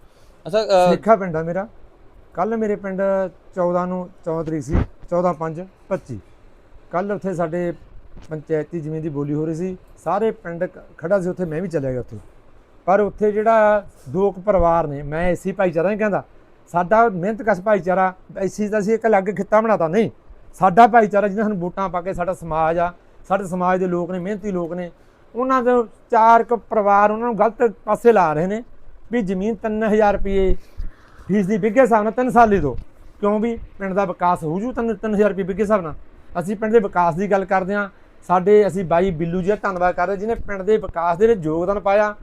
ਅੱਛਾ ਸੇਖਾ ਪਿੰਡ ਆ ਮੇਰਾ। ਕੱਲ ਮੇਰੇ ਪਿੰਡ 14 ਨੂੰ 14 ਤਰੀਕ ਸੀ 14 5 25 ਕੱਲ ਉੱਥੇ ਸਾਡੇ ਪੰਚਾਇਤੀ ਜ਼ਮੀਨ ਦੀ ਬੋਲੀ ਹੋ ਰਹੀ ਸੀ। ਸਾਰੇ ਪਿੰਡ ਖੜਾ ਸੀ ਉੱਥੇ ਮੈਂ ਵੀ ਚਲਿਆ ਗਿਆ ਉੱਥੇ। ਪਰ ਉੱਥੇ ਜਿਹੜਾ ਦੋ ਕੁ ਪਰਿਵਾਰ ਨੇ, ਮੈਂ ਐਸੀ ਭਾਈਚਾਰਾ ਨਹੀਂ ਕਹਿੰਦਾ, ਸਾਡਾ ਮਿਹਨਤ ਕਸ਼ ਭਾਈਚਾਰਾ ਐਸੀ ਤਾਂ ਅਸੀਂ ਇੱਕ ਅਲੱਗ ਖਿੱਤਾ ਬਣਾਤਾ, ਨਹੀਂ। ਸਾਡਾ ਭਾਈਚਾਰਾ ਜਿਹਨਾਂ ਸਾਨੂੰ ਵੋਟਾਂ ਪਾ ਕੇ ਸਾਡਾ ਸਮਾਜ ਆ, ਸਾਡੇ ਸਮਾਜ ਦੇ ਲੋਕ ਨੇ, ਮਿਹਨਤੀ ਲੋਕ ਨੇ, ਉਹਨਾਂ ਦੇ ਚਾਰ ਕੁ ਪਰਿਵਾਰ ਉਹਨਾਂ ਨੂੰ ਗਲਤ ਪਾਸੇ ਲਾ ਰਹੇ ਨੇ ਵੀ ਜ਼ਮੀਨ 3000 ਰੁਪਏ ਫੀਸ ਦੀ ਬਿੱਗੇ ਹਿਸਾਬ ਨਾਲ 3 ਸਾਲ ਲਈ ਦੋ। ਕਿਉਂ ਵੀ ਪਿੰਡ ਦਾ ਵਿਕਾਸ ਹੋ ਜੂ 3000 ਰੁਪਏ ਬਿੱਗੇ ਹਿਸਾਬ ਨਾਲ? ਅਸੀਂ ਪਿੰਡ ਦੇ ਵਿਕਾਸ ਦੀ ਗੱਲ ਕਰਦੇ ਹਾਂ। ਸਾਡੇ ਅਸੀਂ ਬਾਈ ਬਿੱਲੂ ਜੀ ਦਾ ਧੰਨਵਾਦ ਕਰਦੇ ਜਿਹਨੇ ਪਿੰਡ ਦੇ ਵਿਕਾਸ ਦੇ ਵਿੱਚ ਯੋਗਦਾਨ ਪਾਇਆ।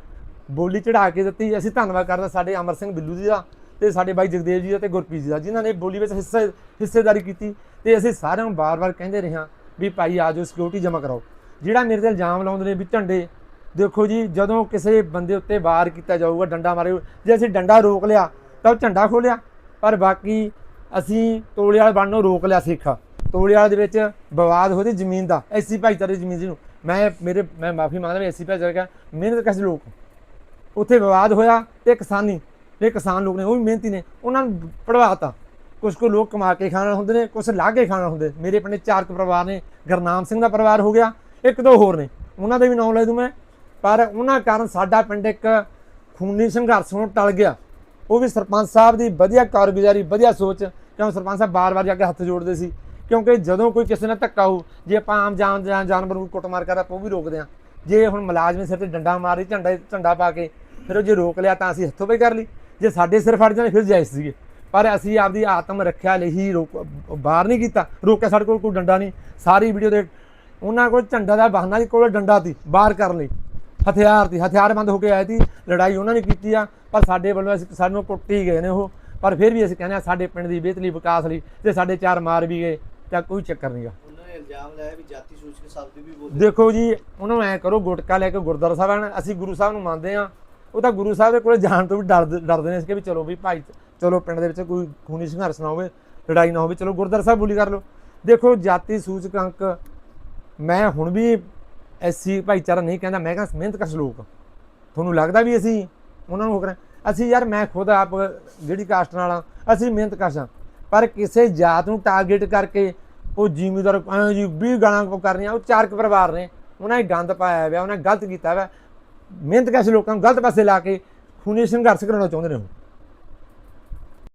ਬੋਲੀ ਚੜਾ ਕੇ ਦਿੱਤੀ। ਅਸੀਂ ਧੰਨਵਾਦ ਕਰਦੇ ਸਾਡੇ ਅਮਰ ਸਿੰਘ ਬਿੱਲੂ ਜੀ ਦਾ ਤੇ ਸਾਡੇ ਬਾਈ ਜਗਦੇਵ ਜੀ ਦਾ ਤੇ ਗੁਰਪ੍ਰੀਤ ਜੀ ਦਾ, ਜਿਨ੍ਹਾਂ ਨੇ ਬੋਲੀ ਵਿੱਚ ਹਿੱਸੇ, ਹਿੱਸੇਦਾਰੀ ਕੀਤੀ। ਤੇ ਅਸੀਂ ਸਾਰਿਆਂ ਨੂੰ ਬਾਰ-ਬਾਰ ਕਹਿੰਦੇ ਰਹੇ ਹਾਂ ਵੀ ਭਾਈ ਆਜੋ ਸਿਕਿਉਰਿਟੀ ਜਮ੍ਹਾਂ ਕਰਾਓ ਜਿਹੜਾ ਮੇਰੇ ਤੇ ਇਲਜ਼ਾਮ ਲਾਉਂਦੇ ਨੇ ਵੀ ਝੰਡੇ, ਦੇਖੋ ਜੀ, ਜਦੋਂ ਕਿਸੇ ਬੰਦੇ ਉੱਤੇ ਵਾਰ ਕੀਤਾ ਜਾਊਗਾ, ਡੰਡਾ ਮਾਰੇ ਜੇ ਅਸੀਂ ਡੰਡਾ ਰੋਕ ਲਿਆ, ਤਾਂ ਉਹ ਝੰਡਾ ਖੋਲਿਆ ਪਰ ਬਾਕੀ ਅਸੀਂ ਤੋਲੇ ਵਾਲੇ ਬਣਨੋਂ ਰੋਕ ਲਿਆ ਸਿੱਖ। ਤੋਲੇ ਵਾਲੇ ਦੇ ਵਿੱਚ ਵਿਵਾਦ ਹੋਦੀ ਜ਼ਮੀਨ ਦਾ। ਐਸੀ ਭਾਈਚਾਰੇ ਦੀ ਜ਼ਮੀਨ ਜਿਹਨੂੰ ਮੈਂ ਮੇਰੇ, ਮੈਂ ਮਾਫੀ ਮੰਗਦਾ ਵੀ ਐਸੀ ਭਾਈਚਾਰੇ ਦਾ ਮਿਹਨਤ ਕਸ਼ ਲੋਕ। ਉੱਥੇ ਵਿਵਾਦ ਹੋਇਆ ਤੇ ਕਿਸਾਨੀ ਜਿਹੜੇ ਕਿਸਾਨ ਲੋਕ ਨੇ ਉਹ ਵੀ ਮਿਹਨਤੀ ਨੇ, ਉਹਨਾਂ ਨੂੰ ਪੜਵਾਤਾ ਕੁਝ ਕੁ ਲੋਕ ਕਮਾ ਕੇ ਖਾਣ ਵਾਲੇ ਹੁੰਦੇ ਨੇ ਕੁਝ ਲਾ ਕੇ ਖਾਣ ਵਾਲੇ ਹੁੰਦੇ। ਮੇਰੇ ਪਿੰਡ ਚਾਰ ਕੁ ਪਰਿਵਾਰ ਨੇ, ਗਰਨਾਮ ਸਿੰਘ ਦਾ ਪਰਿਵਾਰ ਹੋ ਗਿਆ, ਇੱਕ ਦੋ ਹੋਰ ਨੇ, ਉਹਨਾਂ ਦੇ ਵੀ ਨਾਮ ਲੈ ਦੂੰ ਮੈਂ। ਪਰ ਉਹਨਾਂ ਕਾਰਨ ਸਾਡਾ ਪਿੰਡ ਇੱਕ ਖੂਨੀ ਸੰਘਰਸ਼ ਨੂੰ ਟਲ ਗਿਆ। ਉਹ ਵੀ ਸਰਪੰਚ ਸਾਹਿਬ ਦੀ ਵਧੀਆ ਕਾਰਗੁਜ਼ਾਰੀ, ਵਧੀਆ ਸੋਚ, ਕਿਉਂ ਸਰਪੰਚ ਸਾਹਿਬ ਬਾਰ-ਬਾਰ ਜਾ ਕੇ ਹੱਥ ਜੋੜਦੇ ਸੀ? ਕਿਉਂਕਿ ਜਦੋਂ ਕੋਈ ਕਿਸੇ ਨਾਲ ਧੱਕਾ ਹੋ ਜੇ ਆਪਾਂ ਆਮ ਜਾਨ ਜਾਨ- ਜਾਨਵਰ ਨੂੰ ਕੁੱਟਮਾਰ ਕਰਦਾ ਆਪਾਂ ਉਹ ਵੀ ਰੋਕਦੇ ਆ ਜੇ ਹੁਣ ਮੁਲਾਜ਼ਮ ਸਿਰ ਤੇ ਡੰਡਾ ਮਾਰੀ ਝੰਡਾ ਝੰਡਾ ਪਾ ਕੇ ਫਿਰ ਉਹ ਜੇ ਰੋਕ ਲਿਆ ਤਾਂ ਅਸੀਂ ਹੱਥੋਂ ਪਈ ਕਰ ਲਈ। ਜੇ ਸਾਡੇ ਸਿਰ ਫੜ ਜਾਂਦੇ ਫਿਰ ਜਾਇਜ਼ ਸੀਗੇ। ਪਰ ਅਸੀਂ ਆਪਦੀ ਆਤਮ ਰੱਖਿਆ ਲਈ ਹੀ ਰੋਕ ਬਾਹਰ ਨਹੀਂ ਕੀਤਾ। ਰੋਕਿਆ ਸਾਡੇ ਕੋਲ ਕੋਈ ਡੰਡਾ ਨਹੀਂ। ਸਾਰੀ ਵੀਡੀਓ ਦੇ ਉਹਨਾਂ ਕੋਲ ਝੰਡਾ ਦਾ ਬਹਾਨਾ ਸੀ ਕੋਲ ਡੰਡਾ ਸੀ ਬਾਹਰ ਕਰਨ ਲਈ। ਹਥਿਆਰ ਸੀ ਹਥਿਆਰਬੰਦ ਹੋ ਕੇ ਆਏ ਸੀ। ਲੜਾਈ ਉਹਨਾਂ ਨੇ ਕੀਤੀ ਆ ਪਰ ਸਾਡੇ ਵੱਲੋਂ ਅਸੀਂ ਸਾਨੂੰ ਕੁੱਟ ਹੀ ਗਏ ਨੇ ਉਹ। ਪਰ ਫਿਰ ਵੀ ਅਸੀਂ ਕਹਿੰਦੇ ਆ ਸਾਡੇ ਪਿੰਡ ਦੀ ਬਿਹਤਰੀ ਵਿਕਾਸ ਲਈ ਤੇ ਸਾਡੇ ਚਾਰ ਮਾਰ ਵੀ ਗਏ ਤਾਂ ਕੋਈ ਚੱਕਰ ਨਹੀਂਗਾ ਉਹਨਾਂ ਨੇ ਇਲਜ਼ਾਮ ਲਾਇਆ ਵੀ ਜਾਤੀ ਸੂਚਕ ਸ਼ਬਦ ਵੀ ਬੋਲੇ ਦੇਖੋ ਜੀ ਉਹਨਾਂ ਨੂੰ ਐ ਕਰੋ ਗੁਟਕਾ ਲੈ ਕੇ ਗੁਰਦੁਆਰਾ ਸਾਹਿਬ ਆਣ ਅਸੀਂ ਗੁਰੂ ਸਾਹਿਬ ਨੂੰ ਮੰਨਦੇ ਆ ਉਹ ਤਾਂ ਗੁਰੂ ਸਾਹਿਬ ਦੇ ਕੋਲੇ ਜਾਣ ਤੋਂ ਵੀ ਡਰਦੇ ਡਰਦੇ ਨੇ ਇਸ ਕਿ ਵੀ ਚਲੋ ਵੀ ਭਾਈ, ਚਲੋ ਪਿੰਡ ਦੇ ਵਿੱਚ ਕੋਈ ਖੂਨੀ ਸੰਘਰਸ਼ ਨਾ ਹੋਵੇ, ਲੜਾਈ ਨਾ ਹੋਵੇ, ਚਲੋ ਗੁਰਦੁਆਰਾ ਸਾਹਿਬ ਬੋਲੀ ਕਰ ਲਓ। ਦੇਖੋ ਜਾਤੀ ਸੂਚਕ ਅੰਕ ਮੈਂ ਹੁਣ ਵੀ ਐਸੀ ਭਾਈਚਾਰਾ ਨਹੀਂ ਕਹਿੰਦਾ, ਮੈਂ ਕਹਿੰਦਾ ਮਿਹਨਤ ਕਸ਼ ਲੋਕ ਤੁਹਾਨੂੰ ਲੱਗਦਾ ਵੀ ਅਸੀਂ ਉਹਨਾਂ ਨੂੰ ਹੋ ਕਰਾਂ? ਅਸੀਂ ਯਾਰ ਮੈਂ ਖੁਦ ਆਪ ਜਿਹੜੀ ਕਾਸਟ ਨਾਲ ਆ, ਅਸੀਂ ਮਿਹਨਤ ਕਸ਼ ਹਾਂ ਪਰ ਕਿਸੇ ਜਾਤ ਨੂੰ ਟਾਰਗੇਟ ਕਰਕੇ ਉਹ ਜ਼ਿਮੀਦਾਰ ਐਂ ਜੀ 20 ਗਾਲਾਂ ਕੋ ਕਰਨੀਆਂ, ਉਹ ਚਾਰਕ ਪਰਿਵਾਰ ਨੇ, ਉਹਨਾਂ ਨੇ ਗੰਦ ਪਾਇਆ ਹੋਇਆ, ਉਹਨਾਂ ਨੇ ਗਲਤ ਕੀਤਾ ਹੋਇਆ। ਮਿਹਨਤ ਕਸ਼ ਲੋਕਾਂ ਨੂੰ ਗਲਤ ਪਾਸੇ ਲਾ ਕੇ ਖੂਨੀ ਸੰਘਰਸ਼ ਕਰਾਉਣਾ ਚਾਹੁੰਦੇ ਨੇ ਉਹ?